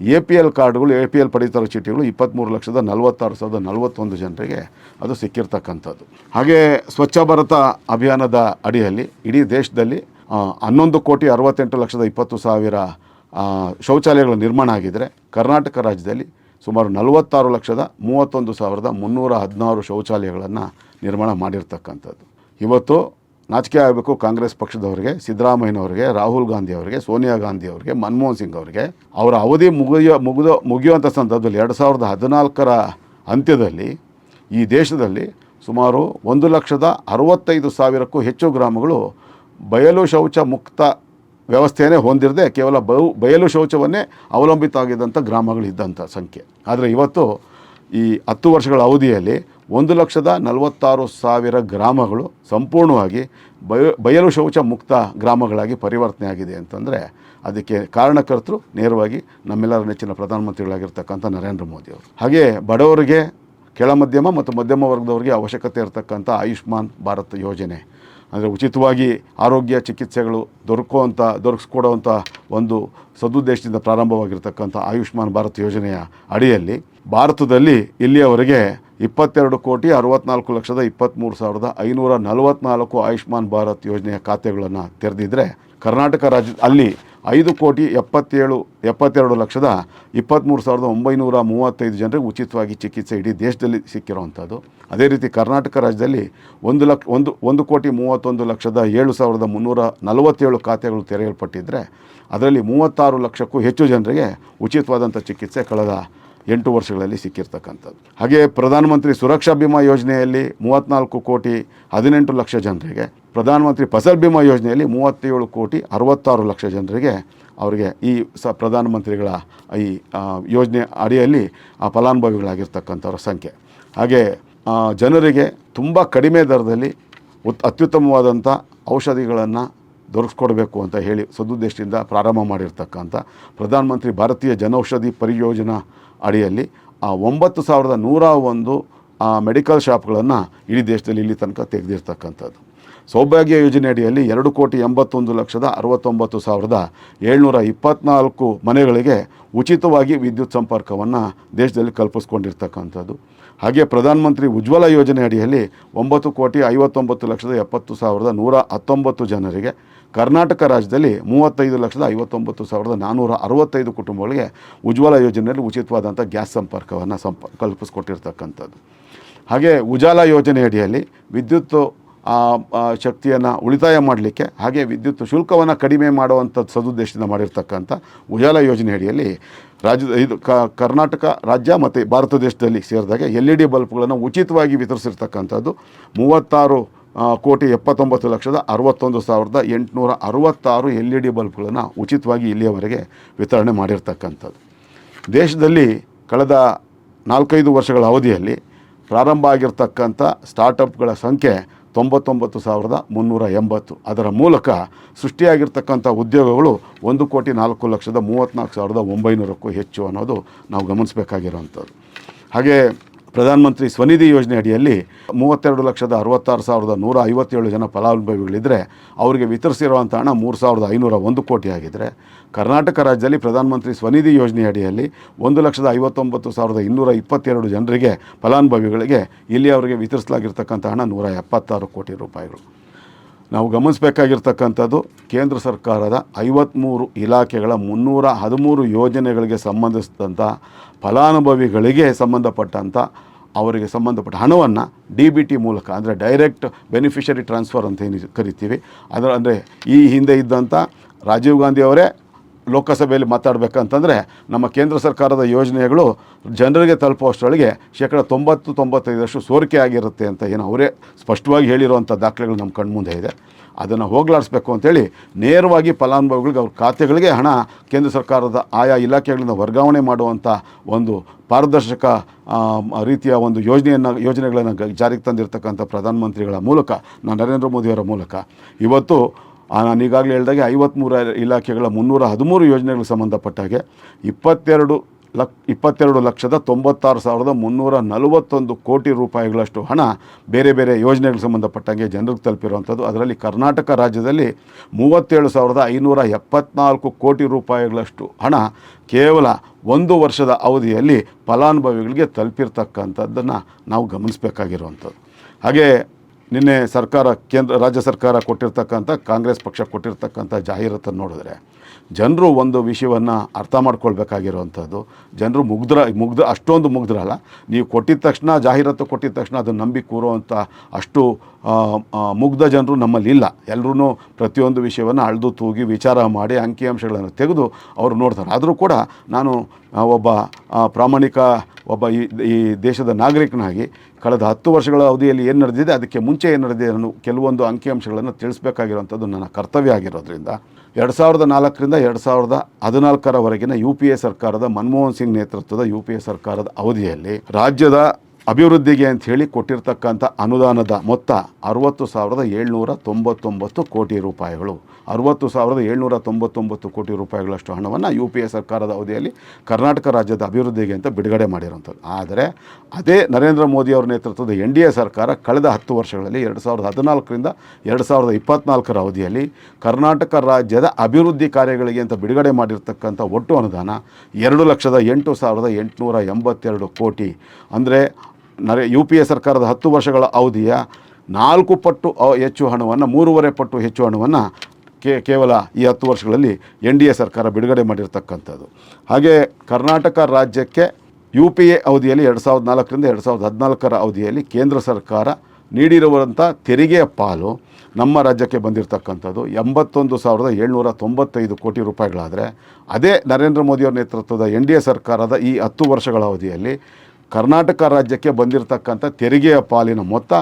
ಎ ಪಿ ಎಲ್ ಕಾರ್ಡ್ಗಳು, ಎ ಪಿ ಎಲ್ ಪಡಿತರ ಚೀಟಿಗಳು ಇಪ್ಪತ್ತ್ಮೂರು ಲಕ್ಷದ ನಲವತ್ತಾರು ಸಾವಿರದ ನಲವತ್ತೊಂದು ಜನರಿಗೆ ಅದು ಸಿಕ್ಕಿರ್ತಕ್ಕಂಥದ್ದು. ಹಾಗೆ ಸ್ವಚ್ಛ ಭಾರತ ಅಭಿಯಾನದ ಅಡಿಯಲ್ಲಿ ಇಡೀ ದೇಶದಲ್ಲಿ ಹನ್ನೊಂದು ಕೋಟಿ ಅರವತ್ತೆಂಟು ಲಕ್ಷದ ಇಪ್ಪತ್ತು ಸಾವಿರ ಶೌಚಾಲಯಗಳು ನಿರ್ಮಾಣ ಆಗಿದ್ದರೆ ಕರ್ನಾಟಕ ರಾಜ್ಯದಲ್ಲಿ ಸುಮಾರು ನಲವತ್ತಾರು ಲಕ್ಷದ ಮೂವತ್ತೊಂದು ಸಾವಿರದ ಮುನ್ನೂರ ಹದಿನಾರು ಶೌಚಾಲಯಗಳನ್ನು ನಿರ್ಮಾಣ ಮಾಡಿರ್ತಕ್ಕಂಥದ್ದು. ಇವತ್ತು ನಾಚಿಕೆ ಆಗಬೇಕು ಕಾಂಗ್ರೆಸ್ ಪಕ್ಷದವರಿಗೆ, ಸಿದ್ದರಾಮಯ್ಯನವರಿಗೆ, ರಾಹುಲ್ ಗಾಂಧಿ ಅವರಿಗೆ ಸೋನಿಯಾ ಗಾಂಧಿ ಅವರಿಗೆ ಮನಮೋಹನ್ ಸಿಂಗ್ ಅವರಿಗೆ. ಅವರ ಅವಧಿ ಮುಗಿಯೋ, ಮುಗಿದೋ ಮುಗಿಯುವಂಥ ಸಂದರ್ಭದಲ್ಲಿ ಎರಡು ಸಾವಿರದ ಹದಿನಾಲ್ಕರ ಅಂತ್ಯದಲ್ಲಿ ಈ ದೇಶದಲ್ಲಿ ಸುಮಾರು ಒಂದು ಲಕ್ಷದ ಅರವತ್ತೈದು ಸಾವಿರಕ್ಕೂ ಹೆಚ್ಚು ಗ್ರಾಮಗಳು ಬಯಲು ಶೌಚ ಮುಕ್ತ ವ್ಯವಸ್ಥೆಯೇ ಹೊಂದಿರದೆ ಕೇವಲ ಬಯಲು ಬಯಲು ಶೌಚವನ್ನೇ ಅವಲಂಬಿತ ಆಗಿದ್ದಂಥ ಗ್ರಾಮಗಳು ಇದ್ದಂಥ ಸಂಖ್ಯೆ. ಆದರೆ ಇವತ್ತು ಈ ಹತ್ತು ವರ್ಷಗಳ ಅವಧಿಯಲ್ಲಿ ಒಂದು ಲಕ್ಷದ ನಲವತ್ತಾರು ಸಾವಿರ ಗ್ರಾಮಗಳು ಸಂಪೂರ್ಣವಾಗಿ ಬಯ ಬಯಲು ಶೌಚ ಮುಕ್ತ ಗ್ರಾಮಗಳಾಗಿ ಪರಿವರ್ತನೆ ಆಗಿದೆ ಅಂತಂದರೆ ಅದಕ್ಕೆ ಕಾರಣಕರ್ತರು ನೇರವಾಗಿ ನಮ್ಮೆಲ್ಲರ ನೆಚ್ಚಿನ ಪ್ರಧಾನಮಂತ್ರಿಗಳಾಗಿರ್ತಕ್ಕಂಥ ನರೇಂದ್ರ ಮೋದಿ ಅವರು. ಹಾಗೆ ಬಡವರಿಗೆ, ಕೆಳ ಮಧ್ಯಮ ಮತ್ತು ಮಧ್ಯಮ ವರ್ಗದವರಿಗೆ ಅವಶ್ಯಕತೆ ಇರತಕ್ಕಂಥ ಆಯುಷ್ಮಾನ್ ಭಾರತ್ ಯೋಜನೆ. ಅಂದರೆ ಉಚಿತವಾಗಿ ಆರೋಗ್ಯ ಚಿಕಿತ್ಸೆಗಳು ದೊರಕುವಂಥ, ದೊರಕಿಸ್ಕೊಡುವಂಥ ಒಂದು ಸದುದ್ದೇಶದಿಂದ ಪ್ರಾರಂಭವಾಗಿರ್ತಕ್ಕಂಥ ಆಯುಷ್ಮಾನ್ ಭಾರತ್ ಯೋಜನೆಯ ಅಡಿಯಲ್ಲಿ ಭಾರತದಲ್ಲಿ ಇಲ್ಲಿಯವರೆಗೆ ಇಪ್ಪತ್ತೆರಡು ಕೋಟಿ ಅರವತ್ನಾಲ್ಕು ಲಕ್ಷದ ಇಪ್ಪತ್ತ್ಮೂರು ಸಾವಿರದ ಐನೂರ ನಲವತ್ನಾಲ್ಕು ಆಯುಷ್ಮಾನ್ ಭಾರತ್ ಯೋಜನೆಯ ಖಾತೆಗಳನ್ನು ತೆರೆದಿದ್ದರೆ ಕರ್ನಾಟಕ ರಾಜ್ಯ ಅಲ್ಲಿ ಐದು ಕೋಟಿ ಎಪ್ಪತ್ತೇಳು, ಎಪ್ಪತ್ತೆರಡು ಲಕ್ಷದ ಇಪ್ಪತ್ತ್ಮೂರು ಸಾವಿರದ ಒಂಬೈನೂರ ಮೂವತ್ತೈದು ಜನರಿಗೆ ಉಚಿತವಾಗಿ ಚಿಕಿತ್ಸೆ ಇಡೀ ದೇಶದಲ್ಲಿ ಸಿಕ್ಕಿರುವಂಥದ್ದು. ಅದೇ ರೀತಿ ಕರ್ನಾಟಕ ರಾಜ್ಯದಲ್ಲಿ ಒಂದು ಲಕ್ಷ, ಒಂದು ಒಂದು ಕೋಟಿ ಮೂವತ್ತೊಂದು ಲಕ್ಷದ ಏಳು ಸಾವಿರದ ಮುನ್ನೂರ ನಲವತ್ತೇಳು ಖಾತೆಗಳು ತೆರೆಯಲ್ಪಟ್ಟಿದ್ದರೆ ಅದರಲ್ಲಿ ಮೂವತ್ತಾರು ಲಕ್ಷಕ್ಕೂ ಹೆಚ್ಚು ಜನರಿಗೆ ಉಚಿತವಾದಂಥ ಚಿಕಿತ್ಸೆ ಕಳೆದ ಎಂಟು ವರ್ಷಗಳಲ್ಲಿ ಸಿಕ್ಕಿರ್ತಕ್ಕಂಥದ್ದು. ಹಾಗೆ ಪ್ರಧಾನಮಂತ್ರಿ ಸುರಕ್ಷಾ ಬಿಮಾ ಯೋಜನೆಯಲ್ಲಿ ಮೂವತ್ತ್ನಾಲ್ಕು ಕೋಟಿ ಹದಿನೆಂಟು ಲಕ್ಷ ಜನರಿಗೆ, ಪ್ರಧಾನಮಂತ್ರಿ ಫಸಲ್ ಬಿಮಾ ಯೋಜನೆಯಲ್ಲಿ ಮೂವತ್ತೇಳು ಕೋಟಿ ಅರವತ್ತಾರು ಲಕ್ಷ ಜನರಿಗೆ ಅವರಿಗೆ ಈ ಸ ಪ್ರಧಾನಮಂತ್ರಿಗಳ ಈ ಯೋಜನೆ ಅಡಿಯಲ್ಲಿ ಆ ಫಲಾನುಭವಿಗಳಾಗಿರ್ತಕ್ಕಂಥವ್ರ ಸಂಖ್ಯೆ. ಹಾಗೆ ಜನರಿಗೆ ತುಂಬ ಕಡಿಮೆ ದರದಲ್ಲಿ ಉತ್, ಅತ್ಯುತ್ತಮವಾದಂಥ ಔಷಧಿಗಳನ್ನು ದೊರಕಿಸ್ಕೊಡ್ಬೇಕು ಅಂತ ಹೇಳಿ ಸದುದ್ದೇಶದಿಂದ ಪ್ರಾರಂಭ ಮಾಡಿರ್ತಕ್ಕಂಥ ಪ್ರಧಾನಮಂತ್ರಿ ಭಾರತೀಯ ಜನೌಷಧಿ ಪರಿಯೋಜನಾ ಅಡಿಯಲ್ಲಿ ಆ ಒಂಬತ್ತು ಸಾವಿರದ ನೂರ ಒಂದು, ಆ ಮೆಡಿಕಲ್ ಶಾಪ್ಗಳನ್ನು ಇಡೀ ದೇಶದಲ್ಲಿ ಇಲ್ಲಿ ತನಕ ತೆಗೆದಿರ್ತಕ್ಕಂಥದ್ದು. ಸೌಭಾಗ್ಯ ಯೋಜನೆ ಅಡಿಯಲ್ಲಿ ಎರಡು ಕೋಟಿ ಎಂಬತ್ತೊಂದು ಲಕ್ಷದ ಅರವತ್ತೊಂಬತ್ತು ಸಾವಿರದ ಏಳ್ನೂರ ಇಪ್ಪತ್ನಾಲ್ಕು ಮನೆಗಳಿಗೆ ಉಚಿತವಾಗಿ ವಿದ್ಯುತ್ ಸಂಪರ್ಕವನ್ನು ದೇಶದಲ್ಲಿ ಕಲ್ಪಿಸ್ಕೊಂಡಿರ್ತಕ್ಕಂಥದ್ದು. ಹಾಗೆ ಪ್ರಧಾನಮಂತ್ರಿ ಉಜ್ವಲ ಯೋಜನೆ ಅಡಿಯಲ್ಲಿ ಒಂಬತ್ತು ಕೋಟಿ ಐವತ್ತೊಂಬತ್ತು ಲಕ್ಷದ ಎಪ್ಪತ್ತು ಸಾವಿರದ ನೂರ ಹತ್ತೊಂಬತ್ತು ಜನರಿಗೆ ಕರ್ನಾಟಕ ರಾಜ್ಯದಲ್ಲಿ ಮೂವತ್ತೈದು ಲಕ್ಷದ ಐವತ್ತೊಂಬತ್ತು ಸಾವಿರದ ನಾನ್ನೂರ ಅರವತ್ತೈದು ಕುಟುಂಬಗಳಿಗೆ ಉಜ್ವಲ ಯೋಜನೆಯಲ್ಲಿ ಉಚಿತವಾದಂಥ ಗ್ಯಾಸ್ ಸಂಪರ್ಕವನ್ನು ಸಂಪ ಕಲ್ಪಿಸ್ಕೊಟ್ಟಿರ್ತಕ್ಕಂಥದ್ದು. ಹಾಗೆ ಉಜಾಲ ಯೋಜನೆ ಅಡಿಯಲ್ಲಿ ವಿದ್ಯುತ್ ಶಕ್ತಿಯನ್ನು ಉಳಿತಾಯ ಮಾಡಲಿಕ್ಕೆ ಹಾಗೆ ವಿದ್ಯುತ್ ಶುಲ್ಕವನ್ನು ಕಡಿಮೆ ಮಾಡುವಂಥ ಸದುದ್ದೇಶದಿಂದ ಮಾಡಿರ್ತಕ್ಕಂಥ ಉಜಾಲ ಯೋಜನೆ ಅಡಿಯಲ್ಲಿ ರಾಜ್ಯದ, ಇದು ಕ, ಕರ್ನಾಟಕ ರಾಜ್ಯ ಮತ್ತು ಭಾರತ ದೇಶದಲ್ಲಿ ಸೇರಿದಾಗ ಎಲ್ ಇ ಡಿ ಬಲ್ಬ್ಗಳನ್ನು ಉಚಿತವಾಗಿ ವಿತರಿಸಿರ್ತಕ್ಕಂಥದ್ದು ಮೂವತ್ತಾರು ಕೋಟಿ ಎಪ್ಪತ್ತೊಂಬತ್ತು ಲಕ್ಷದ ಅರವತ್ತೊಂದು ಸಾವಿರದ ಎಂಟುನೂರ ಅರವತ್ತಾರು ಎಲ್ ಇ ಡಿ ಬಲ್ಬ್ಗಳನ್ನು ಉಚಿತವಾಗಿ ಇಲ್ಲಿಯವರೆಗೆ ವಿತರಣೆ ಮಾಡಿರ್ತಕ್ಕಂಥದ್ದು. ದೇಶದಲ್ಲಿ ಕಳೆದ ನಾಲ್ಕೈದು ವರ್ಷಗಳ ಅವಧಿಯಲ್ಲಿ ಪ್ರಾರಂಭ ಆಗಿರ್ತಕ್ಕಂಥ ಸ್ಟಾರ್ಟಪ್ಗಳ ಸಂಖ್ಯೆ ತೊಂಬತ್ತೊಂಬತ್ತು ಸಾವಿರದ ಮುನ್ನೂರ ಎಂಬತ್ತು. ಅದರ ಮೂಲಕ ಸೃಷ್ಟಿಯಾಗಿರ್ತಕ್ಕಂಥ ಉದ್ಯೋಗಗಳು ಒಂದು ಕೋಟಿ ನಾಲ್ಕು ಲಕ್ಷದ ಮೂವತ್ತ್ನಾಲ್ಕು ಸಾವಿರದ ಒಂಬೈನೂರಕ್ಕೂ ಹೆಚ್ಚು ಅನ್ನೋದು ನಾವು ಗಮನಿಸಬೇಕಾಗಿರೋವಂಥದ್ದು ಹಾಗೆ ಪ್ರಧಾನಮಂತ್ರಿ ಸ್ವನಿಧಿ ಯೋಜನೆ ಅಡಿಯಲ್ಲಿ ಮೂವತ್ತೆರಡು ಲಕ್ಷದ ಅರವತ್ತಾರು ಸಾವಿರದ ನೂರ ಐವತ್ತೇಳು ಜನ ಫಲಾನುಭವಿಗಳಿದ್ದರೆ ಅವರಿಗೆ ವಿತರಿಸಿರುವಂಥ ಹಣ ಮೂರು ಸಾವಿರದ ಐನೂರ ಒಂದು ಕೋಟಿ ಆಗಿದ್ದರೆ ಕರ್ನಾಟಕ ರಾಜ್ಯದಲ್ಲಿ ಪ್ರಧಾನಮಂತ್ರಿ ಸ್ವನಿಧಿ ಯೋಜನೆ ಅಡಿಯಲ್ಲಿ ಒಂದು ಲಕ್ಷದ ಐವತ್ತೊಂಬತ್ತು ಸಾವಿರದ ಇನ್ನೂರ ಇಪ್ಪತ್ತೆರಡು ಜನರಿಗೆ ಫಲಾನುಭವಿಗಳಿಗೆ ಇಲ್ಲಿ ಅವರಿಗೆ ವಿತರಿಸಲಾಗಿರ್ತಕ್ಕಂಥ ಹಣ ನೂರ ಎಪ್ಪತ್ತಾರು ಕೋಟಿ ರೂಪಾಯಿಗಳು. ನಾವು ಗಮನಿಸಬೇಕಾಗಿರ್ತಕ್ಕಂಥದ್ದು ಕೇಂದ್ರ ಸರ್ಕಾರದ ಐವತ್ತ್ಮೂರು ಇಲಾಖೆಗಳ ಮುನ್ನೂರ ಹದಿಮೂರು ಯೋಜನೆಗಳಿಗೆ ಸಂಬಂಧಿಸಿದಂಥ ಫಲಾನುಭವಿಗಳಿಗೆ ಸಂಬಂಧಪಟ್ಟಂಥ ಅವರಿಗೆ ಸಂಬಂಧಪಟ್ಟ ಹಣವನ್ನು ಡಿ ಬಿ ಟಿ ಮೂಲಕ, ಅಂದರೆ ಡೈರೆಕ್ಟ್ ಬೆನಿಫಿಷರಿ ಟ್ರಾನ್ಸ್ಫರ್ ಅಂತ ಏನು ಕರಿತೀವಿ. ಅದರ, ಅಂದರೆ ಈ ಹಿಂದೆ ಇದ್ದಂಥ ರಾಜೀವ್ ಗಾಂಧಿ ಅವರೇ ಲೋಕಸಭೆಯಲ್ಲಿ ಮಾತಾಡಬೇಕಂತಂದರೆ ನಮ್ಮ ಕೇಂದ್ರ ಸರ್ಕಾರದ ಯೋಜನೆಗಳು ಜನರಿಗೆ ತಲುಪುವಷ್ಟರೊಳಗೆ ಶೇಕಡ ತೊಂಬತ್ತು, ತೊಂಬತ್ತೈದರಷ್ಟು ಸೋರಿಕೆ ಆಗಿರುತ್ತೆ ಅಂತ ಏನು ಅವರೇ ಸ್ಪಷ್ಟವಾಗಿ ಹೇಳಿರುವಂಥ ದಾಖಲೆಗಳು ನಮ್ಮ ಕಣ್ಮುಂದೆ ಇದೆ. ಅದನ್ನು ಹೋಗಲಾಡಿಸ್ಬೇಕು ಅಂತೇಳಿ ನೇರವಾಗಿ ಫಲಾನುಭವಿಗಳಿಗೆ ಅವ್ರ ಖಾತೆಗಳಿಗೆ ಹಣ ಕೇಂದ್ರ ಸರ್ಕಾರದ ಆಯಾ ಇಲಾಖೆಗಳಿಂದ ವರ್ಗಾವಣೆ ಮಾಡುವಂಥ ಒಂದು ಪಾರದರ್ಶಕ ರೀತಿಯ ಒಂದು ಯೋಜನೆಯನ್ನು, ಯೋಜನೆಗಳನ್ನು ಜಾರಿಗೆ ತಂದಿರತಕ್ಕಂಥ ಪ್ರಧಾನಮಂತ್ರಿಗಳ ಮೂಲಕ ನರೇಂದ್ರ ಮೋದಿಯವರ ಮೂಲಕ. ಇವತ್ತು ನಾನು ಈಗಾಗಲೇ ಹೇಳಿದಾಗೆ ಐವತ್ತ್ಮೂರು ಇಲಾಖೆಗಳ ಮುನ್ನೂರ ಹದಿಮೂರು ಯೋಜನೆಗಳಿಗೆ ಸಂಬಂಧಪಟ್ಟ ಹಾಗೆ ಇಪ್ಪತ್ತೆರಡು ಲಕ್, ಇಪ್ಪತ್ತೆರಡು ಲಕ್ಷದ ತೊಂಬತ್ತಾರು ಸಾವಿರದ ಮುನ್ನೂರ ನಲವತ್ತೊಂದು ಕೋಟಿ ರೂಪಾಯಿಗಳಷ್ಟು ಹಣ ಬೇರೆ ಬೇರೆ ಯೋಜನೆಗಳಿಗೆ ಸಂಬಂಧಪಟ್ಟಂಗೆ ಜನರಿಗೆ ತಲುಪಿರುವಂಥದ್ದು. ಅದರಲ್ಲಿ ಕರ್ನಾಟಕ ರಾಜ್ಯದಲ್ಲಿ ಮೂವತ್ತೇಳು ಸಾವಿರದ ಐನೂರ ಎಪ್ಪತ್ನಾಲ್ಕು ಕೋಟಿ ರೂಪಾಯಿಗಳಷ್ಟು ಹಣ ಕೇವಲ ಒಂದು ವರ್ಷದ ಅವಧಿಯಲ್ಲಿ ಫಲಾನುಭವಿಗಳಿಗೆ ತಲುಪಿರ್ತಕ್ಕಂಥದ್ದನ್ನು ನಾವು ಗಮನಿಸಬೇಕಾಗಿರುವಂಥದ್ದು. ಹಾಗೆ ನಿನ್ನೆ ಸರ್ಕಾರ ಕೇಂದ್ರ ರಾಜ್ಯ ಸರ್ಕಾರ ಕೊಟ್ಟಿರ್ತಕ್ಕಂಥ ಕಾಂಗ್ರೆಸ್ ಪಕ್ಷ ಕೊಟ್ಟಿರ್ತಕ್ಕಂಥ ಜಾಹೀರಾತನ್ನು ನೋಡಿದ್ರೆ ಜನರು ಒಂದು ವಿಷಯವನ್ನು ಅರ್ಥ ಮಾಡ್ಕೊಳ್ಬೇಕಾಗಿರುವಂಥದ್ದು. ಜನರು ಮುಗ್ದ್ರ, ಮುಗ್ಧ, ಅಷ್ಟೊಂದು ಮುಗ್ಧರಲ್ಲ. ನೀವು ಕೊಟ್ಟಿದ ತಕ್ಷಣ, ಜಾಹೀರಾತು ಕೊಟ್ಟಿದ ತಕ್ಷಣ ಅದನ್ನು ನಂಬಿ ಕೂರುವಂಥ ಅಷ್ಟು ಮುಗ್ಧ ಜನರು ನಮ್ಮಲ್ಲಿ ಇಲ್ಲ. ಎಲ್ಲರೂ ಪ್ರತಿಯೊಂದು ವಿಷಯವನ್ನು ಅಳೆದು ತೂಗಿ ವಿಚಾರ ಮಾಡಿ ಅಂಕಿಅಂಶಗಳನ್ನು ತೆಗೆದು ಅವರು ನೋಡ್ತಾರೆ. ಆದರೂ ಕೂಡ ನಾನು ಒಬ್ಬ ಪ್ರಾಮಾಣಿಕ, ಒಬ್ಬ ಈ ಈ ದೇಶದ ನಾಗರಿಕನಾಗಿ ಕಳೆದ ಹತ್ತು ವರ್ಷಗಳ ಅವಧಿಯಲ್ಲಿ ಏನು ನಡೆದಿದೆ, ಅದಕ್ಕೆ ಮುಂಚೆ ಏನು ನಡೆದಿದೆ ಅನ್ನೋ ಕೆಲವೊಂದು ಅಂಕಿಅಂಶಗಳನ್ನು ತಿಳಿಸ್ಬೇಕಾಗಿರುವಂಥದ್ದು ನನ್ನ ಕರ್ತವ್ಯ ಆಗಿರೋದ್ರಿಂದ. ಎರಡು ಸಾವಿರದ ನಾಲ್ಕರಿಂದ ಎರಡು ಸಾವಿರದ ಹದಿನಾಲ್ಕರವರೆಗಿನ ಯು ಪಿ ಎ ಸರ್ಕಾರದ ಮನಮೋಹನ್ ಸಿಂಗ್ ನೇತೃತ್ವದ ಯು ಪಿ ಎ ಸರ್ಕಾರದ ಅವಧಿಯಲ್ಲಿ ರಾಜ್ಯದ ಅಭಿವೃದ್ಧಿಗೆ ಅಂತ ಹೇಳಿ ಕೊಟ್ಟಿರ್ತಕ್ಕಂಥ ಅನುದಾನದ ಮೊತ್ತ ಅರುವತ್ತು ಸಾವಿರದ ಏಳ್ನೂರ ತೊಂಬತ್ತೊಂಬತ್ತು ಕೋಟಿ ರೂಪಾಯಿಗಳು. ಅರುವತ್ತು ಸಾವಿರದ ಏಳ್ನೂರ ತೊಂಬತ್ತೊಂಬತ್ತು ಕೋಟಿ ರೂಪಾಯಿಗಳಷ್ಟು ಹಣವನ್ನು ಯು ಪಿ ಎ ಸರ್ಕಾರದ ಅವಧಿಯಲ್ಲಿ ಕರ್ನಾಟಕ ರಾಜ್ಯದ ಅಭಿವೃದ್ಧಿಗೆ ಅಂತ ಬಿಡುಗಡೆ ಮಾಡಿರುವಂಥದ್ದು. ಆದರೆ ಅದೇ ನರೇಂದ್ರ ಮೋದಿ ಅವರ ನೇತೃತ್ವದ ಎನ್ ಡಿ ಎ ಸರ್ಕಾರ ಕಳೆದ ಹತ್ತು ವರ್ಷಗಳಲ್ಲಿ ಎರಡು ಸಾವಿರದ ಹದಿನಾಲ್ಕರಿಂದ ಎರಡು ಸಾವಿರದ ಇಪ್ಪತ್ನಾಲ್ಕರ ಅವಧಿಯಲ್ಲಿ ಕರ್ನಾಟಕ ರಾಜ್ಯದ ಅಭಿವೃದ್ಧಿ ಕಾರ್ಯಗಳಿಗೆ ಅಂತ ಬಿಡುಗಡೆ ಮಾಡಿರ್ತಕ್ಕಂಥ ಒಟ್ಟು ಅನುದಾನ ಎರಡು ಲಕ್ಷದ ಎಂಟು ಸಾವಿರದ ಎಂಟುನೂರ ಎಂಬತ್ತೆರಡು ಕೋಟಿ. ಅಂದರೆ ನರೇ ಯು ಪಿ ಎ ಸರ್ಕಾರದ ಹತ್ತು ವರ್ಷಗಳ ಅವಧಿಯ ನಾಲ್ಕು ಪಟ್ಟು ಹೆಚ್ಚು ಹಣವನ್ನು, ಮೂರುವರೆ ಪಟ್ಟು ಹೆಚ್ಚು ಹಣವನ್ನು ಕೇ, ಕೇವಲ ಈ ಹತ್ತು ವರ್ಷಗಳಲ್ಲಿ ಎನ್ ಡಿ ಎ ಸರ್ಕಾರ ಬಿಡುಗಡೆ ಮಾಡಿರ್ತಕ್ಕಂಥದ್ದು. ಹಾಗೆ ಕರ್ನಾಟಕ ರಾಜ್ಯಕ್ಕೆ ಯು ಪಿ ಎ ಅವಧಿಯಲ್ಲಿ ಎರಡು ಸಾವಿರದ ನಾಲ್ಕರಿಂದ ಎರಡು ಸಾವಿರದ ಹದಿನಾಲ್ಕರ ಅವಧಿಯಲ್ಲಿ ಕೇಂದ್ರ ಸರ್ಕಾರ ನೀಡಿರುವಂಥ ತೆರಿಗೆಯ ಪಾಲು ನಮ್ಮ ರಾಜ್ಯಕ್ಕೆ ಬಂದಿರತಕ್ಕಂಥದ್ದು. ಎಂಬತ್ತೊಂದು ಸಾವಿರದ ಏಳ್ನೂರ ತೊಂಬತ್ತೈದು ಕೋಟಿ ರೂಪಾಯಿಗಳಾದರೆ, ಅದೇ ನರೇಂದ್ರ ಮೋದಿಯವರ ನೇತೃತ್ವದ ಎನ್ ಡಿ ಎ ಸರ್ಕಾರದ ಈ ಹತ್ತು ವರ್ಷಗಳ ಅವಧಿಯಲ್ಲಿ ಕರ್ನಾಟಕ ರಾಜ್ಯಕ್ಕೆ ಬಂದಿರತಕ್ಕಂಥ ತೆರಿಗೆಯ ಪಾಲಿನ ಮೊತ್ತ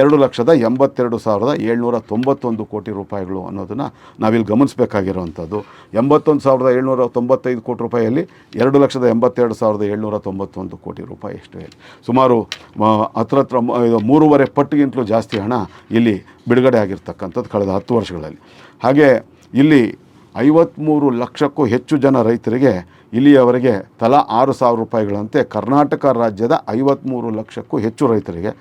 ಎರಡು ಲಕ್ಷದ ಎಂಬತ್ತೆರಡು ಸಾವಿರದ ಏಳ್ನೂರ ತೊಂಬತ್ತೊಂದು ಕೋಟಿ ರೂಪಾಯಿಗಳು ಅನ್ನೋದನ್ನು ನಾವಿಲ್ಲಿ ಗಮನಿಸಬೇಕಾಗಿರುವಂಥದ್ದು. ಎಂಬತ್ತೊಂದು ಸಾವಿರದ ಏಳ್ನೂರ ತೊಂಬತ್ತೈದು ಕೋಟಿ ರೂಪಾಯಿಯಲ್ಲಿ ಎರಡು ಲಕ್ಷದ ಎಂಬತ್ತೆರಡು ಸಾವಿರದ ಏಳ್ನೂರ ತೊಂಬತ್ತೊಂದು ಕೋಟಿ ರೂಪಾಯಿ ಎಷ್ಟು ಹೇಳಿ ಸುಮಾರು ಹತ್ರ ಹತ್ರ ಮೂರುವರೆ ಪಟ್ಟಿಗಿಂತಲೂ ಜಾಸ್ತಿ ಹಣ ಇಲ್ಲಿ ಬಿಡುಗಡೆ ಆಗಿರ್ತಕ್ಕಂಥದ್ದು ಕಳೆದ ಹತ್ತು ವರ್ಷಗಳಲ್ಲಿ. ಹಾಗೆ ಇಲ್ಲಿ ಐವತ್ತ್ಮೂರು ಲಕ್ಷಕ್ಕೂ ಹೆಚ್ಚು ಜನ ರೈತರಿಗೆ ಇಲ್ಲಿಯವರೆಗೆ ತಲಾ ಆರು ಸಾವಿರ ರೂಪಾಯಿಗಳಂತೆ ಕರ್ನಾಟಕ ರಾಜ್ಯದ ಐವತ್ತ್ಮೂರು ಲಕ್ಷಕ್ಕೂ ಹೆಚ್ಚು ರೈತರಿಗೆ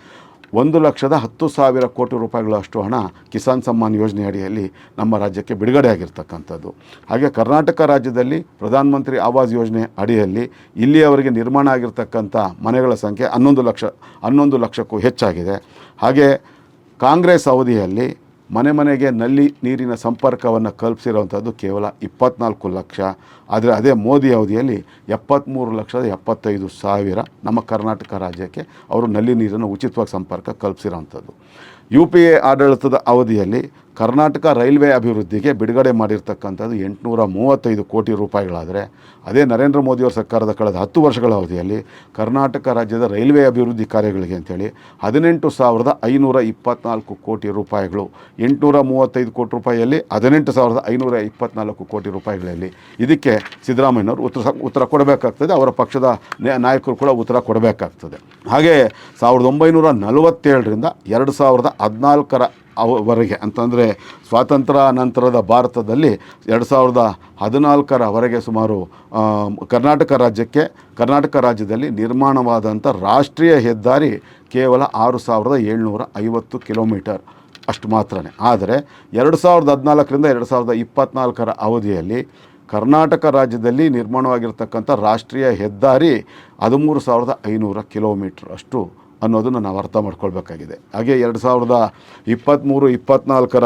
ಒಂದು ಲಕ್ಷದ ಹತ್ತು ಸಾವಿರ ಕೋಟಿ ರೂಪಾಯಿಗಳಷ್ಟು ಹಣ ಕಿಸಾನ್ ಸಮ್ಮಾನ್ ಯೋಜನೆ ಅಡಿಯಲ್ಲಿ ನಮ್ಮ ರಾಜ್ಯಕ್ಕೆ ಬಿಡುಗಡೆ ಆಗಿರ್ತಕ್ಕಂಥದ್ದು. ಹಾಗೆ ಕರ್ನಾಟಕ ರಾಜ್ಯದಲ್ಲಿ ಪ್ರಧಾನಮಂತ್ರಿ ಆವಾಸ್ ಯೋಜನೆ ಅಡಿಯಲ್ಲಿ ಇಲ್ಲಿಯವರೆಗೆ ನಿರ್ಮಾಣ ಆಗಿರ್ತಕ್ಕಂಥ ಮನೆಗಳ ಸಂಖ್ಯೆ ಹನ್ನೊಂದು ಲಕ್ಷ, ಹನ್ನೊಂದು ಲಕ್ಷಕ್ಕೂ ಹೆಚ್ಚಾಗಿದೆ. ಹಾಗೆ ಕಾಂಗ್ರೆಸ್ ಅವಧಿಯಲ್ಲಿ ಮನೆ ಮನೆಗೆ ನಲ್ಲಿ ನೀರಿನ ಸಂಪರ್ಕವನ್ನು ಕಲ್ಪಿಸಿರುವಂಥದ್ದು ಕೇವಲ ಇಪ್ಪತ್ನಾಲ್ಕು ಲಕ್ಷ. ಆದರೆ ಅದೇ ಮೋದಿ ಅವಧಿಯಲ್ಲಿ ಎಪ್ಪತ್ತ್ಮೂರು ಲಕ್ಷದ ಎಪ್ಪತ್ತೈದು ಸಾವಿರ ನಮ್ಮ ಕರ್ನಾಟಕ ರಾಜ್ಯಕ್ಕೆ ಅವರು ನಲ್ಲಿ ನೀರನ್ನು ಉಚಿತವಾಗಿ ಸಂಪರ್ಕ ಕಲ್ಪಿಸಿರೋವಂಥದ್ದು. ಯು ಪಿ ಎ ಆಡಳಿತದ ಅವಧಿಯಲ್ಲಿ ಕರ್ನಾಟಕ ರೈಲ್ವೆ ಅಭಿವೃದ್ಧಿಗೆ ಬಿಡುಗಡೆ ಮಾಡಿರ್ತಕ್ಕಂಥದ್ದು ಎಂಟುನೂರ ಮೂವತ್ತೈದು ಕೋಟಿ ರೂಪಾಯಿಗಳಾದರೆ, ಅದೇ ನರೇಂದ್ರ ಮೋದಿಯವರ ಸರ್ಕಾರದ ಕಳೆದ ಹತ್ತು ವರ್ಷಗಳ ಅವಧಿಯಲ್ಲಿ ಕರ್ನಾಟಕ ರಾಜ್ಯದ ರೈಲ್ವೆ ಅಭಿವೃದ್ಧಿ ಕಾರ್ಯಗಳಿಗೆ ಅಂತೇಳಿ ಹದಿನೆಂಟು ಸಾವಿರದ ಐನೂರ ಇಪ್ಪತ್ನಾಲ್ಕು ಕೋಟಿ ರೂಪಾಯಿಗಳು. ಎಂಟುನೂರ ಮೂವತ್ತೈದು ಕೋಟಿ ರೂಪಾಯಿಯಲ್ಲಿ ಹದಿನೆಂಟು ಸಾವಿರದ ಐನೂರ ಇಪ್ಪತ್ನಾಲ್ಕು ಕೋಟಿ ರೂಪಾಯಿಗಳಲ್ಲಿ. ಇದಕ್ಕೆ ಸಿದ್ದರಾಮಯ್ಯನವರು ಉತ್ತರ ಉತ್ತರ ಕೊಡಬೇಕಾಗ್ತದೆ, ಅವರ ಪಕ್ಷದ ನಾಯಕರು ಕೂಡ ಉತ್ತರ ಕೊಡಬೇಕಾಗ್ತದೆ. ಹಾಗೆ ಸಾವಿರದ ಒಂಬೈನೂರ ನಲವತ್ತೇಳರಿಂದ ಎರಡು ಸಾವಿರದ ಹದಿನಾಲ್ಕರ ಅವರೆಗೆ ಅಂತಂದರೆ ಸ್ವಾತಂತ್ರ್ಯ ನಂತರದ ಭಾರತದಲ್ಲಿ ಎರಡು ಸಾವಿರದ ಹದಿನಾಲ್ಕರವರೆಗೆ ಸುಮಾರು ಕರ್ನಾಟಕ ರಾಜ್ಯಕ್ಕೆ, ಕರ್ನಾಟಕ ರಾಜ್ಯದಲ್ಲಿ ನಿರ್ಮಾಣವಾದಂಥ ರಾಷ್ಟ್ರೀಯ ಹೆದ್ದಾರಿ ಕೇವಲ ಆರು ಸಾವಿರದ ಏಳ್ನೂರ ಐವತ್ತು ಕಿಲೋಮೀಟರ್. ಅಷ್ಟು ಮಾತ್ರನೇ. ಆದರೆ ಎರಡು ಸಾವಿರದ ಹದಿನಾಲ್ಕರಿಂದ ಎರಡು ಸಾವಿರದ ಇಪ್ಪತ್ತ್ನಾಲ್ಕರ ಅವಧಿಯಲ್ಲಿ ಕರ್ನಾಟಕ ರಾಜ್ಯದಲ್ಲಿ ನಿರ್ಮಾಣವಾಗಿರ್ತಕ್ಕಂಥ ರಾಷ್ಟ್ರೀಯ ಹೆದ್ದಾರಿ ಹದಿಮೂರು ಸಾವಿರದ ಐನೂರ ಕಿಲೋಮೀಟ್ರ್. ಅಷ್ಟು ಅನ್ನೋದನ್ನು ನಾವು ಅರ್ಥ ಮಾಡ್ಕೊಳ್ಬೇಕಾಗಿದೆ. ಹಾಗೆ ಎರಡು ಸಾವಿರದ ಇಪ್ಪತ್ತ್ಮೂರು ಇಪ್ಪತ್ತ್ನಾಲ್ಕರ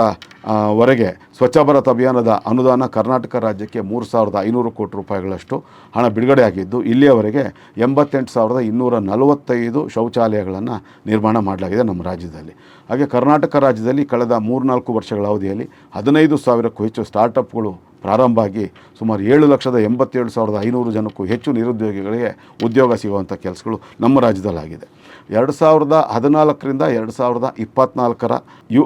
ವರೆಗೆ ಸ್ವಚ್ಛ ಭಾರತ್ ಅಭಿಯಾನದ ಅನುದಾನ ಕರ್ನಾಟಕ ರಾಜ್ಯಕ್ಕೆ ಮೂರು ಸಾವಿರದ ಐನೂರು ಕೋಟಿ ರೂಪಾಯಿಗಳಷ್ಟು ಹಣ ಬಿಡುಗಡೆ ಆಗಿದ್ದು, ಇಲ್ಲಿಯವರೆಗೆ ಎಂಬತ್ತೆಂಟು ಸಾವಿರದ ಇನ್ನೂರ ನಲವತ್ತೈದು ಶೌಚಾಲಯಗಳನ್ನು ನಿರ್ಮಾಣ ಮಾಡಲಾಗಿದೆ ನಮ್ಮ ರಾಜ್ಯದಲ್ಲಿ. ಹಾಗೆ ಕರ್ನಾಟಕ ರಾಜ್ಯದಲ್ಲಿ ಕಳೆದ ಮೂರ್ನಾಲ್ಕು ವರ್ಷಗಳ ಅವಧಿಯಲ್ಲಿ ಹದಿನೈದು ಸಾವಿರಕ್ಕೂ ಹೆಚ್ಚು ಸ್ಟಾರ್ಟಪ್ಗಳು ಪ್ರಾರಂಭ ಆಗಿ ಸುಮಾರು ಏಳು ಲಕ್ಷದ ಎಂಬತ್ತೇಳು ಸಾವಿರದ ಐನೂರು ಜನಕ್ಕೂ ಹೆಚ್ಚು ನಿರುದ್ಯೋಗಿಗಳಿಗೆ ಉದ್ಯೋಗ ಸಿಗುವಂಥ ಕೆಲಸಗಳು ನಮ್ಮ ರಾಜ್ಯದಲ್ಲಾಗಿದೆ. ಎರಡು ಸಾವಿರದ ಹದಿನಾಲ್ಕರಿಂದ ಎರಡು ಸಾವಿರದ ಇಪ್ಪತ್ತ್ನಾಲ್ಕರ ಯು,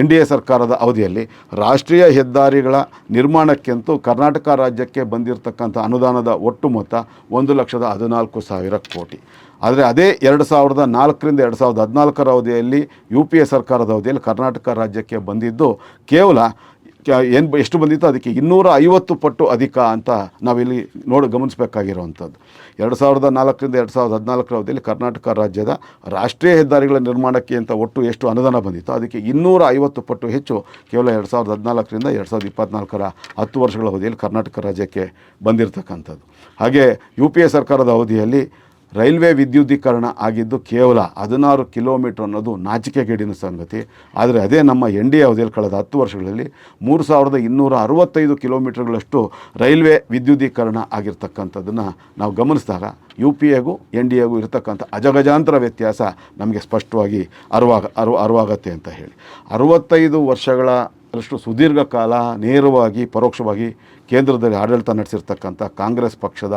ಎನ್ ಡಿ ಎ ಸರ್ಕಾರದ ಅವಧಿಯಲ್ಲಿ ರಾಷ್ಟ್ರೀಯ ಹೆದ್ದಾರಿಗಳ ನಿರ್ಮಾಣಕ್ಕೆಂತೂ ಕರ್ನಾಟಕ ರಾಜ್ಯಕ್ಕೆ ಬಂದಿರತಕ್ಕಂಥ ಅನುದಾನದ ಒಟ್ಟು ಮೊತ್ತ ಒಂದು ಲಕ್ಷದ ಹದಿನಾಲ್ಕು ಸಾವಿರ ಕೋಟಿ. ಆದರೆ ಅದೇ ಎರಡು ಸಾವಿರದ ನಾಲ್ಕರಿಂದ ಎರಡು ಸಾವಿರದ ಹದಿನಾಲ್ಕರ ಅವಧಿಯಲ್ಲಿ ಯು ಪಿ ಎ ಸರ್ಕಾರದ ಅವಧಿಯಲ್ಲಿ ಕರ್ನಾಟಕ ರಾಜ್ಯಕ್ಕೆ ಬಂದಿದ್ದು ಕೇವಲ ಏನು ಎಷ್ಟು ಬಂದಿತ್ತು ಅದಕ್ಕೆ ಇನ್ನೂರ ಐವತ್ತು ಪಟ್ಟು ಅಧಿಕ ಅಂತ ನಾವಿಲ್ಲಿ ನೋಡಿ ಗಮನಿಸಬೇಕಾಗಿರುವಂಥದ್ದು. ಎರಡು ಸಾವಿರದ ನಾಲ್ಕರಿಂದ ಎರಡು ಸಾವಿರದ ಹದಿನಾಲ್ಕರ ಅವಧಿಯಲ್ಲಿ ಕರ್ನಾಟಕ ರಾಜ್ಯದ ರಾಷ್ಟ್ರೀಯ ಹೆದ್ದಾರಿಗಳ ನಿರ್ಮಾಣಕ್ಕೆ ಅಂತ ಒಟ್ಟು ಎಷ್ಟು ಅನುದಾನ ಬಂದಿತ್ತು ಅದಕ್ಕೆ ಇನ್ನೂರ ಐವತ್ತು ಪಟ್ಟು ಹೆಚ್ಚು ಕೇವಲ ಎರಡು ಸಾವಿರದ ಹದಿನಾಲ್ಕರಿಂದ ಎರಡು ಸಾವಿರದ ಇಪ್ಪತ್ತ್ನಾಲ್ಕರ ಹತ್ತು ವರ್ಷಗಳ ಅವಧಿಯಲ್ಲಿ ಕರ್ನಾಟಕ ರಾಜ್ಯಕ್ಕೆ ಬಂದಿರತಕ್ಕಂಥದ್ದು. ಹಾಗೆ ಯು ಪಿ ಎ ಸರ್ಕಾರದ ಅವಧಿಯಲ್ಲಿ ರೈಲ್ವೆ ವಿದ್ಯುದೀಕರಣ ಆಗಿದ್ದು ಕೇವಲ ಹದಿನಾರು ಕಿಲೋಮೀಟ್ರ್ ಅನ್ನೋದು ನಾಚಿಕೆಗೇಡಿನ ಸಂಗತಿ. ಆದರೆ ಅದೇ ನಮ್ಮ ಎನ್ ಡಿ ಅವಧಿಯಲ್ಲಿ ಕಳೆದ ಹತ್ತು ವರ್ಷಗಳಲ್ಲಿ ಮೂರು ಸಾವಿರದ ಇನ್ನೂರ ಅರವತ್ತೈದು ಕಿಲೋಮೀಟ್ರ್ಗಳಷ್ಟು ರೈಲ್ವೆ ವಿದ್ಯುದೀಕರಣ ಆಗಿರ್ತಕ್ಕಂಥದ್ದನ್ನು ನಾವು ಗಮನಿಸಿದಾಗ ಯು ಪಿ ಎಗೂ ಎನ್ ಡಿ ಎಗೂ ಇರತಕ್ಕಂಥ ಅಜಗಜಾಂತರ ವ್ಯತ್ಯಾಸ ನಮಗೆ ಸ್ಪಷ್ಟವಾಗಿ ಅರಿವಾಗ ಅರು ಅರಿವಾಗತ್ತೆ ಅಂತ ಹೇಳಿ. ಅರವತ್ತೈದು ವರ್ಷಗಳ ಅಷ್ಟು ಸುದೀರ್ಘ ಕಾಲ ನೇರವಾಗಿ ಪರೋಕ್ಷವಾಗಿ ಕೇಂದ್ರದಲ್ಲಿ ಆಡಳಿತ ನಡೆಸಿರ್ತಕ್ಕಂಥ ಕಾಂಗ್ರೆಸ್ ಪಕ್ಷದ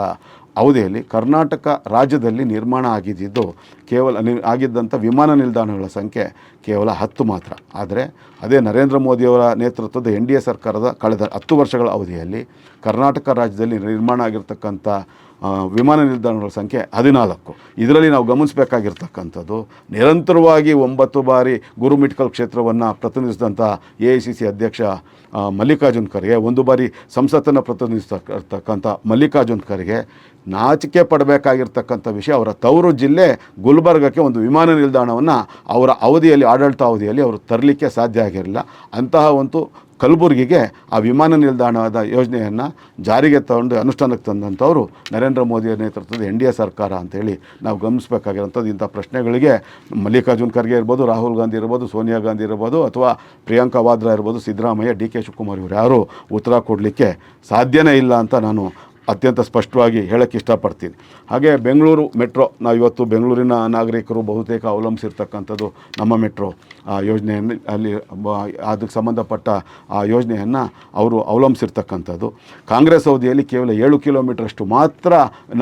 ಅವಧಿಯಲ್ಲಿ ಕರ್ನಾಟಕ ರಾಜ್ಯದಲ್ಲಿ ನಿರ್ಮಾಣ ಆಗಿದ್ದಿದ್ದು ಕೇವಲ ನಿ, ಆಗಿದ್ದಂಥ ವಿಮಾನ ನಿಲ್ದಾಣಗಳ ಸಂಖ್ಯೆ ಕೇವಲ ಹತ್ತು ಮಾತ್ರ. ಆದರೆ ಅದೇ ನರೇಂದ್ರ ಮೋದಿಯವರ ನೇತೃತ್ವದ ಎನ್ ಡಿ ಎ ಸರ್ಕಾರದ ಕಳೆದ ಹತ್ತು ವರ್ಷಗಳ ಅವಧಿಯಲ್ಲಿ ಕರ್ನಾಟಕ ರಾಜ್ಯದಲ್ಲಿ ನಿರ್ಮಾಣ ಆಗಿರ್ತಕ್ಕಂಥ ವಿಮಾನ ನಿಲ್ದಾಣಗಳ ಸಂಖ್ಯೆ ಹದಿನಾಲ್ಕು. ಇದರಲ್ಲಿ ನಾವು ಗಮನಿಸಬೇಕಾಗಿರ್ತಕ್ಕಂಥದ್ದು, ನಿರಂತರವಾಗಿ ಒಂಬತ್ತು ಬಾರಿ ಗುರುಮಿಟ್ಕಲ್ ಕ್ಷೇತ್ರವನ್ನು ಪ್ರತಿನಿಧಿಸಿದಂಥ ಎ ಐ ಸಿ ಸಿ ಅಧ್ಯಕ್ಷ ಮಲ್ಲಿಕಾರ್ಜುನ್ ಖರ್ಗೆ, ಒಂದು ಬಾರಿ ಸಂಸತ್ತನ್ನು ಪ್ರತಿನಿಧಿಸ್ತಕ್ಕಂಥ ಮಲ್ಲಿಕಾರ್ಜುನ್ ಖರ್ಗೆ ನಾಚಿಕೆ ಪಡಬೇಕಾಗಿರ್ತಕ್ಕಂಥ ವಿಷಯ ಅವರ ತವರು ಜಿಲ್ಲೆ ಗುಲ್ಬರ್ಗಕ್ಕೆ ಒಂದು ವಿಮಾನ ನಿಲ್ದಾಣವನ್ನು ಅವರ ಅವಧಿಯಲ್ಲಿ ಆಡಳಿತ ಅವಧಿಯಲ್ಲಿ ಅವರು ತರಲಿಕ್ಕೆ ಸಾಧ್ಯ ಆಗಿರಲಿಲ್ಲ. ಅಂತಹ ಒಂದು ಕಲಬುರಗಿಗೆ ಆ ವಿಮಾನ ನಿಲ್ದಾಣದ ಯೋಜನೆಯನ್ನು ಜಾರಿಗೆ ತಗೊಂಡು ಅನುಷ್ಠಾನಕ್ಕೆ ತಂದಂಥವರು ನರೇಂದ್ರ ಮೋದಿಯ ನೇತೃತ್ವದ ಎನ್ ಡಿ ಎ ಸರ್ಕಾರ ಅಂತೇಳಿ ನಾವು ಗಮನಿಸಬೇಕಾಗಿರೋಂಥದ್ದು ಇಂಥ ಪ್ರಶ್ನೆಗಳಿಗೆ ಮಲ್ಲಿಕಾರ್ಜುನ್ ಖರ್ಗೆ ಇರ್ಬೋದು, ರಾಹುಲ್ ಗಾಂಧಿ ಇರ್ಬೋದು, ಸೋನಿಯಾ ಗಾಂಧಿ ಇರ್ಬೋದು, ಅಥವಾ ಪ್ರಿಯಾಂಕಾ ವಾದ್ರಾ ಇರ್ಬೋದು, ಸಿದ್ದರಾಮಯ್ಯ, ಡಿ ಕೆ ಶಿವಕುಮಾರ್ ಇವರು ಯಾರೂ ಉತ್ತರ ಕೊಡಲಿಕ್ಕೆ ಸಾಧ್ಯನೇ ಇಲ್ಲ ಅಂತ ನಾನು ಅತ್ಯಂತ ಸ್ಪಷ್ಟವಾಗಿ ಹೇಳೋಕ್ಕೆ ಇಷ್ಟಪಡ್ತೀನಿ. ಹಾಗೆ ಬೆಂಗಳೂರು ಮೆಟ್ರೋ ನಾವು ಇವತ್ತು ಬೆಂಗಳೂರಿನ ನಾಗರಿಕರು ಬಹುತೇಕ ಅವಲಂಬಿಸಿರ್ತಕ್ಕಂಥದ್ದು ನಮ್ಮ ಮೆಟ್ರೋ. ಆ ಯೋಜನೆಯನ್ನು ಅಲ್ಲಿ ಅದಕ್ಕೆ ಸಂಬಂಧಪಟ್ಟ ಆ ಯೋಜನೆಯನ್ನು ಅವರು ಅವಲಂಬಿಸಿರ್ತಕ್ಕಂಥದ್ದು. ಕಾಂಗ್ರೆಸ್ ಅವಧಿಯಲ್ಲಿ ಕೇವಲ ಏಳು ಕಿಲೋಮೀಟ್ರಷ್ಟು ಮಾತ್ರ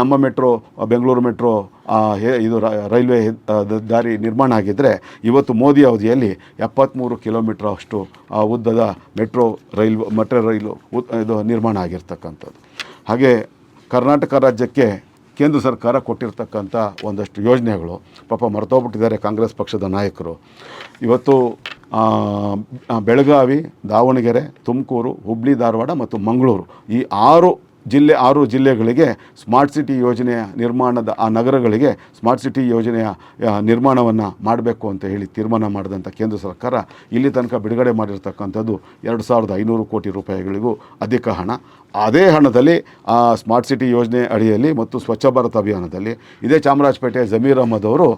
ನಮ್ಮ ಮೆಟ್ರೋ, ಬೆಂಗಳೂರು ಮೆಟ್ರೋ ಇದು ರೈಲ್ವೆ ದಾರಿ ನಿರ್ಮಾಣ ಆಗಿದ್ದರೆ ಇವತ್ತು ಮೋದಿ ಅವಧಿಯಲ್ಲಿ ಎಪ್ಪತ್ತ್ಮೂರು ಕಿಲೋಮೀಟ್ರ್ ಅಷ್ಟು ಉದ್ದದ ಮೆಟ್ರೋ, ರೈಲ್ವೆ, ಮೆಟ್ರೋ ರೈಲು ಇದು ನಿರ್ಮಾಣ ಆಗಿರ್ತಕ್ಕಂಥದ್ದು. ಹಾಗೆ ಕರ್ನಾಟಕ ರಾಜ್ಯಕ್ಕೆ ಕೇಂದ್ರ ಸರ್ಕಾರ ಕೊಟ್ಟಿರ್ತಕ್ಕಂಥ ಒಂದಷ್ಟು ಯೋಜನೆಗಳು. ಪಾಪ ಮರೆತೋಗ್ಬಿಟ್ಟಿದ್ದಾರೆ ಕಾಂಗ್ರೆಸ್ ಪಕ್ಷದ ನಾಯಕರು. ಇವತ್ತು ಬೆಳಗಾವಿ, ದಾವಣಗೆರೆ, ತುಮಕೂರು, ಹುಬ್ಳಿ, ಧಾರವಾಡ ಮತ್ತು ಮಂಗಳೂರು ಈ ಆರು ಜಿಲ್ಲೆ ಆರು ಜಿಲ್ಲೆಗಳಿಗೆ ಸ್ಮಾರ್ಟ್ ಸಿಟಿ ಯೋಜನೆಯ ನಿರ್ಮಾಣದ, ಆ ನಗರಗಳಿಗೆ ಸ್ಮಾರ್ಟ್ ಸಿಟಿ ಯೋಜನೆಯ ನಿರ್ಮಾಣವನ್ನು ಮಾಡಬೇಕು ಅಂತ ಹೇಳಿ ತೀರ್ಮಾನ ಮಾಡಿದಂಥ ಕೇಂದ್ರ ಸರ್ಕಾರ ಇಲ್ಲಿ ತನಕ ಬಿಡುಗಡೆ ಮಾಡಿರ್ತಕ್ಕಂಥದ್ದು ಎರಡು ಸಾವಿರದ ಐನೂರು ಕೋಟಿ ರೂಪಾಯಿಗಳಿಗೂ ಅಧಿಕ ಹಣ. ಅದೇ ಹಣದಲ್ಲಿ, ಆ, ಸ್ಮಾರ್ಟ್ ಸಿಟಿ ಯೋಜನೆ ಅಡಿಯಲ್ಲಿ ಮತ್ತು ಸ್ವಚ್ಛ ಭಾರತ್ ಅಭಿಯಾನದಲ್ಲಿ ಇದೇ ಚಾಮರಾಜಪೇಟೆ ಜಮೀರ್ ಅಹಮದ್ ಅವರು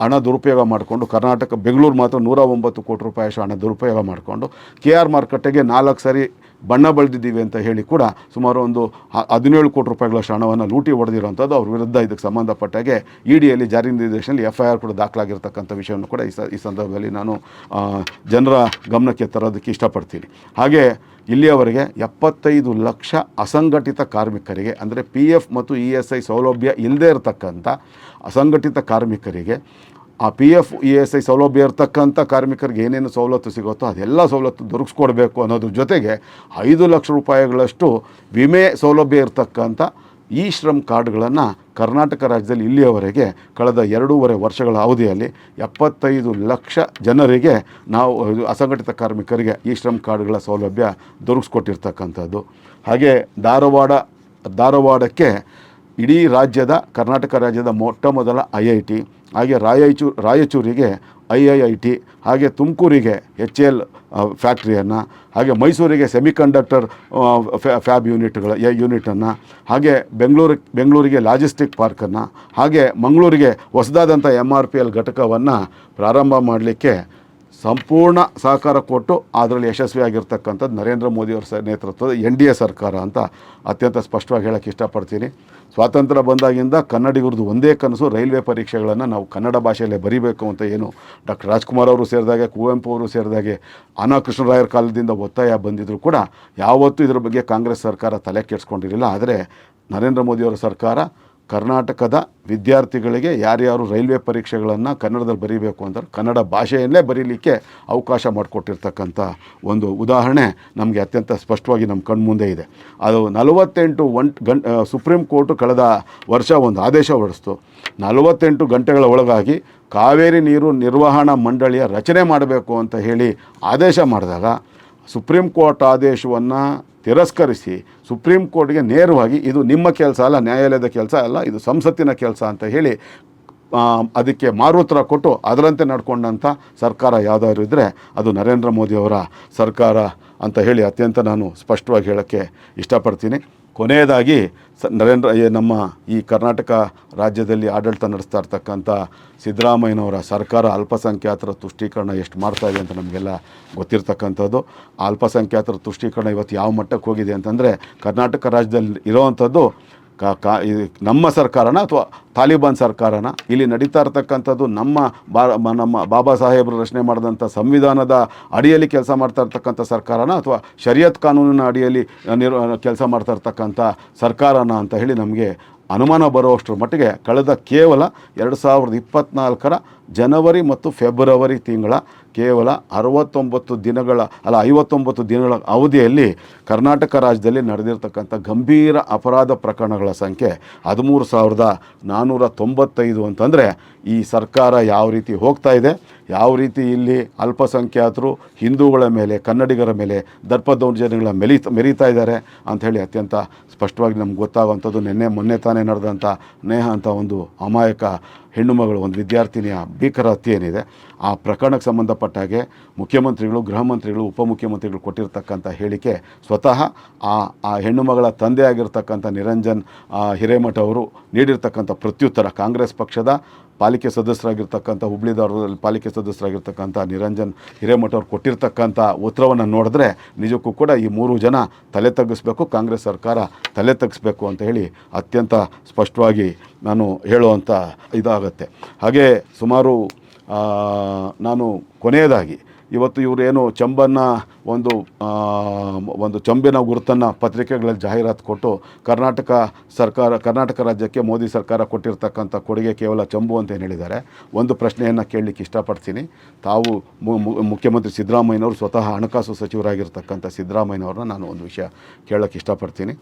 ಹಣ ದುರುಪಯೋಗ ಮಾಡಿಕೊಂಡು ಕರ್ನಾಟಕ, ಬೆಂಗಳೂರು ಮಾತ್ರ ನೂರ ಒಂಬತ್ತು ಕೋಟಿ ರೂಪಾಯಿ ಹಣ ದುರುಪಯೋಗ ಮಾಡಿಕೊಂಡು ಕೆ ಆರ್ ಮಾರುಕಟ್ಟೆಗೆ ನಾಲ್ಕು ಸರಿ ಬಣ್ಣ ಬಳ್ದಿದ್ದೀವಿ ಅಂತ ಹೇಳಿ ಕೂಡ ಸುಮಾರು ಒಂದು ಹದಿನೇಳು ಕೋಟಿ ರೂಪಾಯಿಗಳಷ್ಟು ಹಣವನ್ನು ಲೂಟಿ ಹೊಡೆದಿರುವಂಥದ್ದು ಅವ್ರ ವಿರುದ್ಧ ಇದಕ್ಕೆ ಸಂಬಂಧಪಟ್ಟಾಗೆ ಡಿಯಲ್ಲಿ ಜಾರಿ ನಿರ್ದೇಶನದಲ್ಲಿ ಎಫ್ ಐ ಆರ್ ಕೂಡ ದಾಖಲಾಗಿರ್ತಕ್ಕಂಥ ವಿಷಯವನ್ನು ಕೂಡ ಈ ಸ, ಈ ಸಂದರ್ಭದಲ್ಲಿ ನಾನು ಜನರ ಗಮನಕ್ಕೆ ತರೋದಕ್ಕೆ ಇಷ್ಟಪಡ್ತೀನಿ. ಹಾಗೆ ಇಲ್ಲಿಯವರೆಗೆ ಎಪ್ಪತ್ತೈದು ಲಕ್ಷ ಅಸಂಘಟಿತ ಕಾರ್ಮಿಕರಿಗೆ, ಅಂದರೆ ಪಿ ಎಫ್ ಮತ್ತು ಇ ಎಸ್ ಐ ಸೌಲಭ್ಯ ಇಲ್ಲದೇ ಇರತಕ್ಕಂಥ ಅಸಂಘಟಿತ ಕಾರ್ಮಿಕರಿಗೆ ಆ P F E S I ಸೌಲಭ್ಯ ಇರತಕ್ಕಂಥ ಕಾರ್ಮಿಕರಿಗೆ ಏನೇನು ಸವಲತ್ತು ಸಿಗುತ್ತೋ ಅದೆಲ್ಲ ಸವಲತ್ತು ದೊರಕಿಸ್ಕೊಡ್ಬೇಕು ಅನ್ನೋದ್ರ ಜೊತೆಗೆ ಐದು ಲಕ್ಷ ರೂಪಾಯಿಗಳಷ್ಟು ವಿಮೆ ಸೌಲಭ್ಯ ಇರತಕ್ಕಂಥ ಈ ಶ್ರಮ್ ಕಾರ್ಡ್ಗಳನ್ನು ಕರ್ನಾಟಕ ರಾಜ್ಯದಲ್ಲಿ ಇಲ್ಲಿಯವರೆಗೆ ಕಳೆದ ಎರಡೂವರೆ ವರ್ಷಗಳ ಅವಧಿಯಲ್ಲಿ ಎಪ್ಪತ್ತೈದು ಲಕ್ಷ ಜನರಿಗೆ ನಾವು, ಅಸಂಘಟಿತ ಕಾರ್ಮಿಕರಿಗೆ ಈ ಶ್ರಮ್ ಕಾರ್ಡ್ಗಳ ಸೌಲಭ್ಯ ದೊರಕಿಸ್ಕೊಟ್ಟಿರ್ತಕ್ಕಂಥದ್ದು. ಹಾಗೆ ಧಾರವಾಡ, ಧಾರವಾಡಕ್ಕೆ ಇಡೀ ರಾಜ್ಯದ, ಕರ್ನಾಟಕ ರಾಜ್ಯದ ಮೊಟ್ಟ ಮೊದಲ ಐ ಐ ಟಿ, ಹಾಗೆ ರಾಯಚೂ, ರಾಯಚೂರಿಗೆ ಐ ಐ ಐ ಟಿ, ಹಾಗೆ ತುಮಕೂರಿಗೆ ಎಚ್ ಎಲ್ ಫ್ಯಾಕ್ಟ್ರಿಯನ್ನು, ಹಾಗೆ ಮೈಸೂರಿಗೆ ಸೆಮಿಕಂಡಕ್ಟರ್ ಫ್ಯಾಬ್ ಯೂನಿಟ್ಗಳ ಯೂನಿಟನ್ನು, ಹಾಗೆ ಬೆಂಗಳೂರು, ಬೆಂಗಳೂರಿಗೆ ಲಾಜಿಸ್ಟಿಕ್ ಪಾರ್ಕನ್ನು, ಹಾಗೆ ಮಂಗಳೂರಿಗೆ ಹೊಸದಾದಂಥ ಎಂ ಆರ್ ಪಿ ಎಲ್ ಘಟಕವನ್ನು ಪ್ರಾರಂಭ ಮಾಡಲಿಕ್ಕೆ ಸಂಪೂರ್ಣ ಸಹಕಾರ ಕೊಟ್ಟು ಅದರಲ್ಲಿ ಯಶಸ್ವಿಯಾಗಿರ್ತಕ್ಕಂಥದ್ದು ನರೇಂದ್ರ ಮೋದಿಯವರ ಸ ನೇತೃತ್ವದ ಎನ್ ಡಿ ಎ ಸರ್ಕಾರ ಅಂತ ಅತ್ಯಂತ ಸ್ಪಷ್ಟವಾಗಿ ಹೇಳೋಕ್ಕೆ ಇಷ್ಟಪಡ್ತೀನಿ. ಸ್ವಾತಂತ್ರ್ಯ ಬಂದಾಗಿಂದ ಕನ್ನಡಿಗರದು ಒಂದೇ ಕನಸು, ರೈಲ್ವೆ ಪರೀಕ್ಷೆಗಳನ್ನು ನಾವು ಕನ್ನಡ ಭಾಷೆಯಲ್ಲೇ ಬರೀಬೇಕು ಅಂತ ಏನು ಡಾಕ್ಟರ್ ರಾಜ್ಕುಮಾರ್ ಅವರು ಸೇರಿದಾಗೆ, ಕುವೆಂಪು ಅವರು ಸೇರಿದಾಗೆ, ಅನಾ ಕೃಷ್ಣರಾಯರ ಕಾಲದಿಂದ ಒತ್ತಾಯ ಬಂದಿದ್ದರೂ ಕೂಡ ಯಾವತ್ತೂ ಇದರ ಬಗ್ಗೆ ಕಾಂಗ್ರೆಸ್ ಸರ್ಕಾರ ತಲೆ ಕೆಡಿಸ್ಕೊಂಡಿರಲಿಲ್ಲ. ಆದರೆ ನರೇಂದ್ರ ಮೋದಿಯವರ ಸರ್ಕಾರ ಕರ್ನಾಟಕದ ವಿದ್ಯಾರ್ಥಿಗಳಿಗೆ ಯಾರ್ಯಾರು ರೈಲ್ವೆ ಪರೀಕ್ಷೆಗಳನ್ನು ಕನ್ನಡದಲ್ಲಿ ಬರೀಬೇಕು ಅಂದರೆ ಕನ್ನಡ ಭಾಷೆಯಲ್ಲೇ ಬರೀಲಿಕ್ಕೆ ಅವಕಾಶ ಮಾಡಿಕೊಟ್ಟಿರ್ತಕ್ಕಂಥ ಒಂದು ಉದಾಹರಣೆ ನಮಗೆ ಅತ್ಯಂತ ಸ್ಪಷ್ಟವಾಗಿ ನಮ್ಮ ಕಣ್ಮುಂದೆ ಇದೆ. ಅದು ನಲವತ್ತೆಂಟು ಗಂ ಸುಪ್ರೀಂ ಕೋರ್ಟು ಕಳೆದ ವರ್ಷ ಒಂದು ಆದೇಶ ಹೊರಡಿಸ್ತು. ನಲವತ್ತೆಂಟು ಗಂಟೆಗಳ ಒಳಗಾಗಿ ಕಾವೇರಿ ನೀರು ನಿರ್ವಹಣಾ ಮಂಡಳಿಯ ರಚನೆ ಮಾಡಬೇಕು ಅಂತ ಹೇಳಿ ಆದೇಶ ಮಾಡಿದಾಗ ಸುಪ್ರೀಂ ಕೋರ್ಟ್ ಆದೇಶವನ್ನು ತಿರಸ್ಕರಿಸಿ ಸುಪ್ರೀಂ ಕೋರ್ಟ್ಗೆ ನೇರವಾಗಿ ಇದು ನಿಮ್ಮ ಕೆಲಸ ಅಲ್ಲ, ನ್ಯಾಯಾಲಯದ ಕೆಲಸ ಅಲ್ಲ, ಇದು ಸಂಸತ್ತಿನ ಕೆಲಸ ಅಂತ ಹೇಳಿ ಅದಕ್ಕೆ ಮಾರುತ್ರ ಕೊಟ್ಟು ಅದರಂತೆ ನಡ್ಕೊಂಡಂಥ ಸರ್ಕಾರ ಯಾವುದಾದ್ರು ಇದ್ದರೆ ಅದು ನರೇಂದ್ರ ಮೋದಿಯವರ ಸರ್ಕಾರ ಅಂತ ಹೇಳಿ ಅತ್ಯಂತ ನಾನು ಸ್ಪಷ್ಟವಾಗಿ ಹೇಳೋಕ್ಕೆ ಇಷ್ಟಪಡ್ತೀನಿ. ಕೊನೆಯದಾಗಿ ನರೇಂದ್ರ ನಮ್ಮ ಈ ಕರ್ನಾಟಕ ರಾಜ್ಯದಲ್ಲಿ ಆಡಳಿತ ನಡೆಸ್ತಾ ಇರ್ತಕ್ಕಂಥ ಸಿದ್ದರಾಮಯ್ಯನವರ ಸರ್ಕಾರ ಅಲ್ಪಸಂಖ್ಯಾತರ ತುಷ್ಟೀಕರಣ ಎಷ್ಟು ಮಾಡ್ತಾ ಇದೆ ಅಂತ ನಮಗೆಲ್ಲ ಗೊತ್ತಿರ್ತಕ್ಕಂಥದ್ದು. ಅಲ್ಪಸಂಖ್ಯಾತರ ತುಷ್ಟೀಕರಣ ಇವತ್ತು ಯಾವ ಮಟ್ಟಕ್ಕೆ ಹೋಗಿದೆ ಅಂತಂದರೆ ಕರ್ನಾಟಕ ರಾಜ್ಯದಲ್ಲಿ ಇರೋವಂಥದ್ದು ಕಾ ಕಾ ನಮ್ಮ ಸರ್ಕಾರನ ಅಥವಾ ತಾಲಿಬಾನ್ ಸರ್ಕಾರನ ಇಲ್ಲಿ ನಡೀತಾ ಇರ್ತಕ್ಕಂಥದ್ದು ನಮ್ಮ ಬಾ ನಮ್ಮ ಬಾಬಾ ಸಾಹೇಬರು ರಚನೆ ಮಾಡಿದಂಥ ಸಂವಿಧಾನದ ಅಡಿಯಲ್ಲಿ ಕೆಲಸ ಮಾಡ್ತಾ ಇರ್ತಕ್ಕಂಥ ಸರ್ಕಾರನ ಅಥವಾ ಶರಿಯತ್ ಕಾನೂನಿನ ಅಡಿಯಲ್ಲಿ ನಿರ್ ಕೆಲಸ ಮಾಡ್ತಾ ಇರ್ತಕ್ಕಂಥ ಸರ್ಕಾರನ ಅಂತ ಹೇಳಿ ನಮಗೆ ಅನುಮಾನ ಬರುವಷ್ಟರ ಮಟ್ಟಿಗೆ ಕಳೆದ ಕೇವಲ ಎರಡು ಸಾವಿರದ ಇಪ್ಪತ್ತ್ನಾಲ್ಕರ ಜನವರಿ ಮತ್ತು ಫೆಬ್ರವರಿ ತಿಂಗಳ ಕೇವಲ ಅರವತ್ತೊಂಬತ್ತು ದಿನಗಳ, ಅಲ್ಲ, ಐವತ್ತೊಂಬತ್ತು ದಿನಗಳ ಅವಧಿಯಲ್ಲಿ ಕರ್ನಾಟಕ ರಾಜ್ಯದಲ್ಲಿ ನಡೆದಿರ್ತಕ್ಕಂಥ ಗಂಭೀರ ಅಪರಾಧ ಪ್ರಕರಣಗಳ ಸಂಖ್ಯೆ ಹದಿಮೂರು ಸಾವಿರದ ನಾನ್ನೂರ ತೊಂಬತ್ತೈದು ಅಂತಂದರೆ ಈ ಸರ್ಕಾರ ಯಾವ ರೀತಿ ಹೋಗ್ತಾ ಇದೆ? ಯಾವ ರೀತಿ ಇಲ್ಲಿ ಅಲ್ಪಸಂಖ್ಯಾತರು ಹಿಂದೂಗಳ ಮೇಲೆ, ಕನ್ನಡಿಗರ ಮೇಲೆ ದರ್ಪ ದೌರ್ಜನ್ಯಗಳ ಮೆಲಿ, ಮೆರೀತಾ ಇದ್ದಾರೆ ಅಂಥೇಳಿ ಅತ್ಯಂತ ಸ್ಪಷ್ಟವಾಗಿ ನಮ್ಗೆ ಗೊತ್ತಾಗುವಂಥದ್ದು. ನಿನ್ನೆ ಮೊನ್ನೆ ತಾನೇ ನಡೆದಂಥ ನೇಹ ಅಂತ ಒಂದು ಅಮಾಯಕ ಹೆಣ್ಣು ಮಗಳು ಒಂದು ವಿದ್ಯಾರ್ಥಿನಿಯ ಭೀಕರ ಹತ್ಯೆ ಏನಿದೆ, ಆ ಪ್ರಕರಣಕ್ಕೆ ಸಂಬಂಧಪಟ್ಟ ಹಾಗೆ ಮುಖ್ಯಮಂತ್ರಿಗಳು, ಗೃಹ ಮಂತ್ರಿಗಳು ಉಪಮುಖ್ಯಮಂತ್ರಿಗಳು ಕೊಟ್ಟಿರ್ತಕ್ಕಂಥ ಹೇಳಿಕೆ ಸ್ವತಃ ಆ ಆ ಹೆಣ್ಣು ಮಗಳ ತಂದೆ ಆಗಿರ್ತಕ್ಕಂಥ ನಿರಂಜನ್ ಹಿರೇಮಠ ಅವರು ನೀಡಿರ್ತಕ್ಕಂಥ ಪ್ರತ್ಯುತ್ತರ ಕಾಂಗ್ರೆಸ್ ಪಕ್ಷದ ಪಾಲಿಕೆ ಸದಸ್ಯರಾಗಿರ್ತಕ್ಕಂಥ ಹುಬ್ಳಿ ಧಾರವಾಡದಲ್ಲಿ ಪಾಲಿಕೆ ಸದಸ್ಯರಾಗಿರ್ತಕ್ಕಂಥ ನಿರಂಜನ್ ಹಿರೇಮಠ ಅವ್ರು ಕೊಟ್ಟಿರ್ತಕ್ಕಂಥ ಉತ್ತರವನ್ನು ನೋಡಿದ್ರೆ ನಿಜಕ್ಕೂ ಕೂಡ ಈ ಮೂರು ಜನ ತಲೆ ತಗ್ಗಿಸ್ಬೇಕು, ಕಾಂಗ್ರೆಸ್ ಸರ್ಕಾರ ತಲೆ ತಗ್ಗಿಸ್ಬೇಕು ಅಂತ ಹೇಳಿ ಅತ್ಯಂತ ಸ್ಪಷ್ಟವಾಗಿ ನಾನು ಹೇಳುವಂಥ ಇದಾಗತ್ತೆ. ಹಾಗೆ ಸುಮಾರು ನಾನು ಕೊನೆಯದಾಗಿ ಇವತ್ತು ಇವರೇನು ಚಂಬನ್ನ ಒಂದು ಒಂದು ಚಂಬಿನ ಗುರುತನ್ನು ಪತ್ರಿಕೆಗಳಲ್ಲಿ ಜಾಹೀರಾತು ಕೊಟ್ಟು ಕರ್ನಾಟಕ ಸರ್ಕಾರ, ಕರ್ನಾಟಕ ರಾಜ್ಯಕ್ಕೆ ಮೋದಿ ಸರ್ಕಾರ ಕೊಟ್ಟಿರ್ತಕ್ಕಂಥ ಕೊಡುಗೆ ಕೇವಲ ಚಂಬು ಅಂತ ಏನು ಹೇಳಿದ್ದಾರೆ? ಒಂದು ಪ್ರಶ್ನೆಯನ್ನು ಕೇಳಲಿಕ್ಕೆ ಇಷ್ಟಪಡ್ತೀನಿ. ತಾವು ಮುಖ್ಯಮಂತ್ರಿ ಸಿದ್ದರಾಮಯ್ಯನವರು ಸ್ವತಃ ಹಣಕಾಸು ಸಚಿವರಾಗಿರ್ತಕ್ಕಂಥ ಸಿದ್ದರಾಮಯ್ಯನವ್ರನ್ನ ನಾನು ಒಂದು ವಿಷಯ ಕೇಳೋಕ್ಕೆ ಇಷ್ಟಪಡ್ತೀನಿ.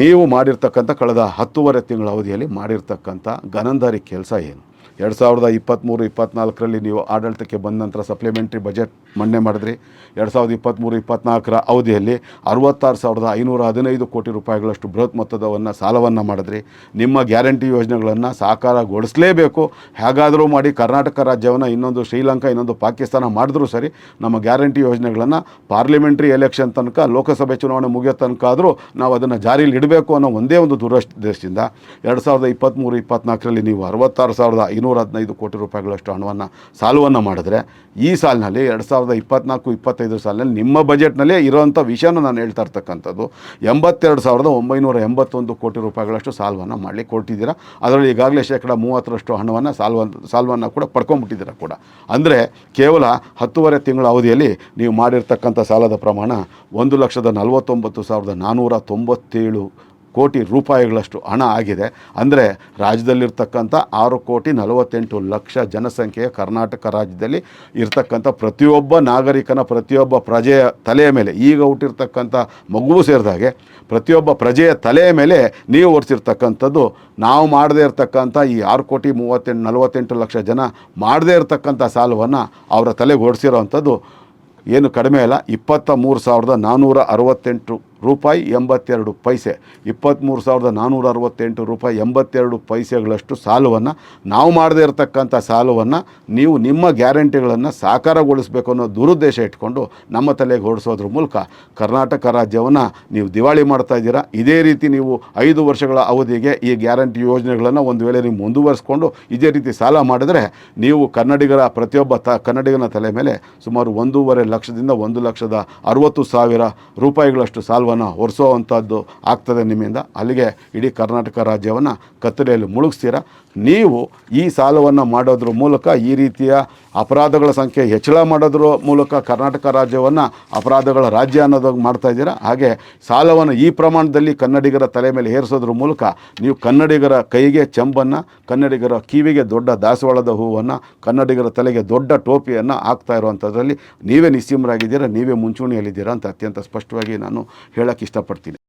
ನೀವು ಮಾಡಿರ್ತಕ್ಕಂಥ ಕಳೆದ ಹತ್ತೂವರೆ ತಿಂಗಳ ಅವಧಿಯಲ್ಲಿ ಮಾಡಿರ್ತಕ್ಕಂಥ ಗನಂದಾರಿ ಕೆಲಸ ಏನು? ಎರಡು ಸಾವಿರದ ಇಪ್ಪತ್ತ್ಮೂರು ಇಪ್ಪತ್ತ್ನಾಲ್ಕರಲ್ಲಿ ನೀವು ಆಡಳಿತಕ್ಕೆ ಬಂದ ನಂತರ ಸಪ್ಲಿಮೆಂಟ್ರಿ ಬಜೆಟ್ ಮಂಡನೆ ಮಾಡಿದ್ರಿ. ಎರಡು ಸಾವಿರದ ಇಪ್ಪತ್ತ್ಮೂರು ಇಪ್ಪತ್ತ್ನಾಲ್ಕರ ಅವಧಿಯಲ್ಲಿ ಅರವತ್ತಾರು ಸಾವಿರದ ಐನೂರ ಹದಿನೈದು ಕೋಟಿ ರೂಪಾಯಿಗಳಷ್ಟು ಬೃಹತ್ ಮೊತ್ತದವನ್ನು ಸಾಲವನ್ನು ಮಾಡಿದ್ರಿ. ನಿಮ್ಮ ಗ್ಯಾರಂಟಿ ಯೋಜನೆಗಳನ್ನು ಸಾಕಾರಗೊಳಿಸಲೇಬೇಕು. ಹೇಗಾದರೂ ಮಾಡಿ ಕರ್ನಾಟಕ ರಾಜ್ಯವನ್ನು ಇನ್ನೊಂದು ಶ್ರೀಲಂಕಾ, ಇನ್ನೊಂದು ಪಾಕಿಸ್ತಾನ ಮಾಡಿದ್ರೂ ಸರಿ, ನಮ್ಮ ಗ್ಯಾರಂಟಿ ಯೋಜನೆಗಳನ್ನು ಪಾರ್ಲಿಮೆಂಟ್ರಿ ಎಲೆಕ್ಷನ್ ತನಕ, ಲೋಕಸಭೆ ಚುನಾವಣೆ ಮುಗಿಯೋ ತನಕ ಆದರೂ ನಾವು ಅದನ್ನು ಜಾರಿಯಲ್ಲಿ ಇಡಬೇಕು ಅನ್ನೋ ಒಂದೇ ಒಂದು ದುರದೃಷ್ಟದಿಂದ ಎರಡು ಸಾವಿರದ ಇಪ್ಪತ್ತ್ಮೂರು ಇಪ್ಪತ್ತ್ನಾಲ್ಕರಲ್ಲಿ ನೀವು ಅರವತ್ತಾರು ಸಾವಿರದ ಐನೂರ ಹದಿನೈದು ಕೋಟಿ ರೂಪಾಯಿಗಳಷ್ಟು ಹಣವನ್ನು ಸಾಲವನ್ನು ಮಾಡಿದ್ರೆ ಈ ಸಾಲಿನಲ್ಲಿ ಎರಡು ಸಾವಿರದ ಇಪ್ಪತ್ನಾಲ್ಕು, ಇಪ್ಪತ್ತೈದು ಸಾಲಿನಲ್ಲಿ ನಿಮ್ಮ ಬಜೆಟ್ನಲ್ಲೇ ಇರೋವಂಥ ವಿಷಯನ ನಾನು ಹೇಳ್ತಾ ಇರ್ತಕ್ಕಂಥದ್ದು. ಎಂಬತ್ತೆರಡು ಸಾವಿರದ ಒಂಬೈನೂರ ಎಂಬತ್ತೊಂದು ಕೋಟಿ ರೂಪಾಯಿಗಳಷ್ಟು ಸಾಲವನ್ನು ಮಾಡಲಿ ಕೊಟ್ಟಿದ್ದೀರಾ. ಅದರಲ್ಲಿ ಈಗಾಗಲೇ ಶೇಕಡ ಮೂವತ್ತರಷ್ಟು ಹಣವನ್ನು ಸಾಲ್ವ, ಸಾಲವನ್ನು ಕೂಡ ಪಡ್ಕೊಂಡ್ಬಿಟ್ಟಿದ್ದೀರಾ ಕೂಡ. ಅಂದರೆ ಕೇವಲ ಹತ್ತುವರೆ ತಿಂಗಳ ಅವಧಿಯಲ್ಲಿ ನೀವು ಮಾಡಿರ್ತಕ್ಕಂಥ ಸಾಲದ ಪ್ರಮಾಣ ಒಂದು ಲಕ್ಷದ ನಲವತ್ತೊಂಬತ್ತು ಸಾವಿರದ ನಾನ್ನೂರ ತೊಂಬತ್ತೇಳು ಕೋಟಿ ರೂಪಾಯಿಗಳಷ್ಟು ಹಣ ಆಗಿದೆ. ಅಂದರೆ ರಾಜ್ಯದಲ್ಲಿರ್ತಕ್ಕಂಥ ಆರು ಕೋಟಿ ನಲವತ್ತೆಂಟು ಲಕ್ಷ ಜನಸಂಖ್ಯೆಯ ಕರ್ನಾಟಕ ರಾಜ್ಯದಲ್ಲಿ ಇರ್ತಕ್ಕಂಥ ಪ್ರತಿಯೊಬ್ಬ ನಾಗರಿಕನ, ಪ್ರತಿಯೊಬ್ಬ ಪ್ರಜೆಯ ತಲೆಯ ಮೇಲೆ, ಈಗ ಹುಟ್ಟಿರ್ತಕ್ಕಂಥ ಮಗುವು ಸೇರಿದಾಗೆ, ಪ್ರತಿಯೊಬ್ಬ ಪ್ರಜೆಯ ತಲೆಯ ಮೇಲೆ ನೀವು ಹೊರಿಸಿರ್ತಕ್ಕಂಥದ್ದು ನಾವು ಮಾಡದೇ ಇರತಕ್ಕಂಥ ಈ ಆರು ಕೋಟಿ ಮೂವತ್ತೆಂಟು, ನಲವತ್ತೆಂಟು ಲಕ್ಷ ಜನ ಮಾಡದೇ ಇರತಕ್ಕಂಥ ಸಾಲವನ್ನು ಅವರ ತಲೆಗೆ ಹೊಡಿಸಿರೋವಂಥದ್ದು ಏನು ಕಡಿಮೆ ಅಲ್ಲ, ಇಪ್ಪತ್ತ ಮೂರು ಸಾವಿರದ ನಾನ್ನೂರ ಅರವತ್ತೆಂಟು ರೂಪಾಯಿ ಎಂಬತ್ತೆರಡು ಪೈಸೆ. ಇಪ್ಪತ್ತ್ಮೂರು ಸಾವಿರದ ನಾನ್ನೂರ ಅರವತ್ತೆಂಟು ರೂಪಾಯಿ ಎಂಬತ್ತೆರಡು ಪೈಸೆಗಳಷ್ಟು ಸಾಲವನ್ನು ನಾವು ಮಾಡದೇ ಇರತಕ್ಕಂಥ ಸಾಲವನ್ನು ನೀವು ನಿಮ್ಮ ಗ್ಯಾರಂಟಿಗಳನ್ನು ಸಾಕಾರಗೊಳಿಸಬೇಕು ಅನ್ನೋ ದುರುದ್ದೇಶ ಇಟ್ಕೊಂಡು ನಮ್ಮ ತಲೆಗೆ ಹೊಡಿಸೋದ್ರ ಮೂಲಕ ಕರ್ನಾಟಕ ರಾಜ್ಯವನ್ನು ನೀವು ದಿವಾಳಿ ಮಾಡ್ತಾ ಇದ್ದೀರಾ? ಇದೇ ರೀತಿ ನೀವು ಐದು ವರ್ಷಗಳ ಅವಧಿಗೆ ಈ ಗ್ಯಾರಂಟಿ ಯೋಜನೆಗಳನ್ನು ಒಂದು ವೇಳೆ ನೀವು ಮುಂದುವರಿಸ್ಕೊಂಡು ಇದೇ ರೀತಿ ಸಾಲ ಮಾಡಿದರೆ ನೀವು ಕನ್ನಡಿಗರ ಪ್ರತಿಯೊಬ್ಬ ತ ಕನ್ನಡಿಗನ ತಲೆ ಮೇಲೆ ಸುಮಾರು ಒಂದೂವರೆ ಲಕ್ಷದಿಂದ ಒಂದು ಲಕ್ಷದ ಅರುವತ್ತು ಸಾವಿರ ರೂಪಾಯಿಗಳಷ್ಟು ಸಾಲವನ್ನು ಹೊರಿಸೋವಂಥದ್ದು ಆಗ್ತದೆ ನಿಮ್ಮಿಂದ. ಅಲ್ಲಿಗೆ ಇಡೀ ಕರ್ನಾಟಕ ರಾಜ್ಯವನ್ನು ಕತ್ತಲೆಯಲ್ಲಿ ಮುಳುಗಿಸ್ತೀರ? ನೀವು ಈ ಸಾಲವನ್ನು ಮಾಡೋದ್ರ ಮೂಲಕ ಈ ರೀತಿಯ ಅಪರಾಧಗಳ ಸಂಖ್ಯೆ ಹೆಚ್ಚಳ ಮಾಡೋದ್ರ ಮೂಲಕ ಕರ್ನಾಟಕ ರಾಜ್ಯವನ್ನು ಅಪರಾಧಗಳ ರಾಜ್ಯ ಅನ್ನೋದಾಗಿ ಮಾಡ್ತಾ ಇದ್ದೀರಾ? ಹಾಗೆ ಸಾಲವನ್ನು ಈ ಪ್ರಮಾಣದಲ್ಲಿ ಕನ್ನಡಿಗರ ತಲೆ ಮೇಲೆ ಏರಿಸೋದ್ರ ಮೂಲಕ ನೀವು ಕನ್ನಡಿಗರ ಕೈಗೆ ಚೆಂಬನ್ನು, ಕನ್ನಡಿಗರ ಕಿವಿಗೆ ದೊಡ್ಡ ದಾಸವಾಳದ ಹೂವನ್ನು, ಕನ್ನಡಿಗರ ತಲೆಗೆ ದೊಡ್ಡ ಟೋಪಿಯನ್ನು ಹಾಕ್ತಾ ಇರುವಂಥದ್ರಲ್ಲಿ ನೀವೇ ನಿಸ್ಸೀಮರಾಗಿದ್ದೀರಾ? ನೀವೇ ಮುಂಚೂಣಿಯಲ್ಲಿದ್ದೀರಾ ಅಂತ ಅತ್ಯಂತ ಸ್ಪಷ್ಟವಾಗಿ ನಾನು ಹೇಳೋಕ್ಕೆ ಇಷ್ಟಪಡ್ತೀನಿ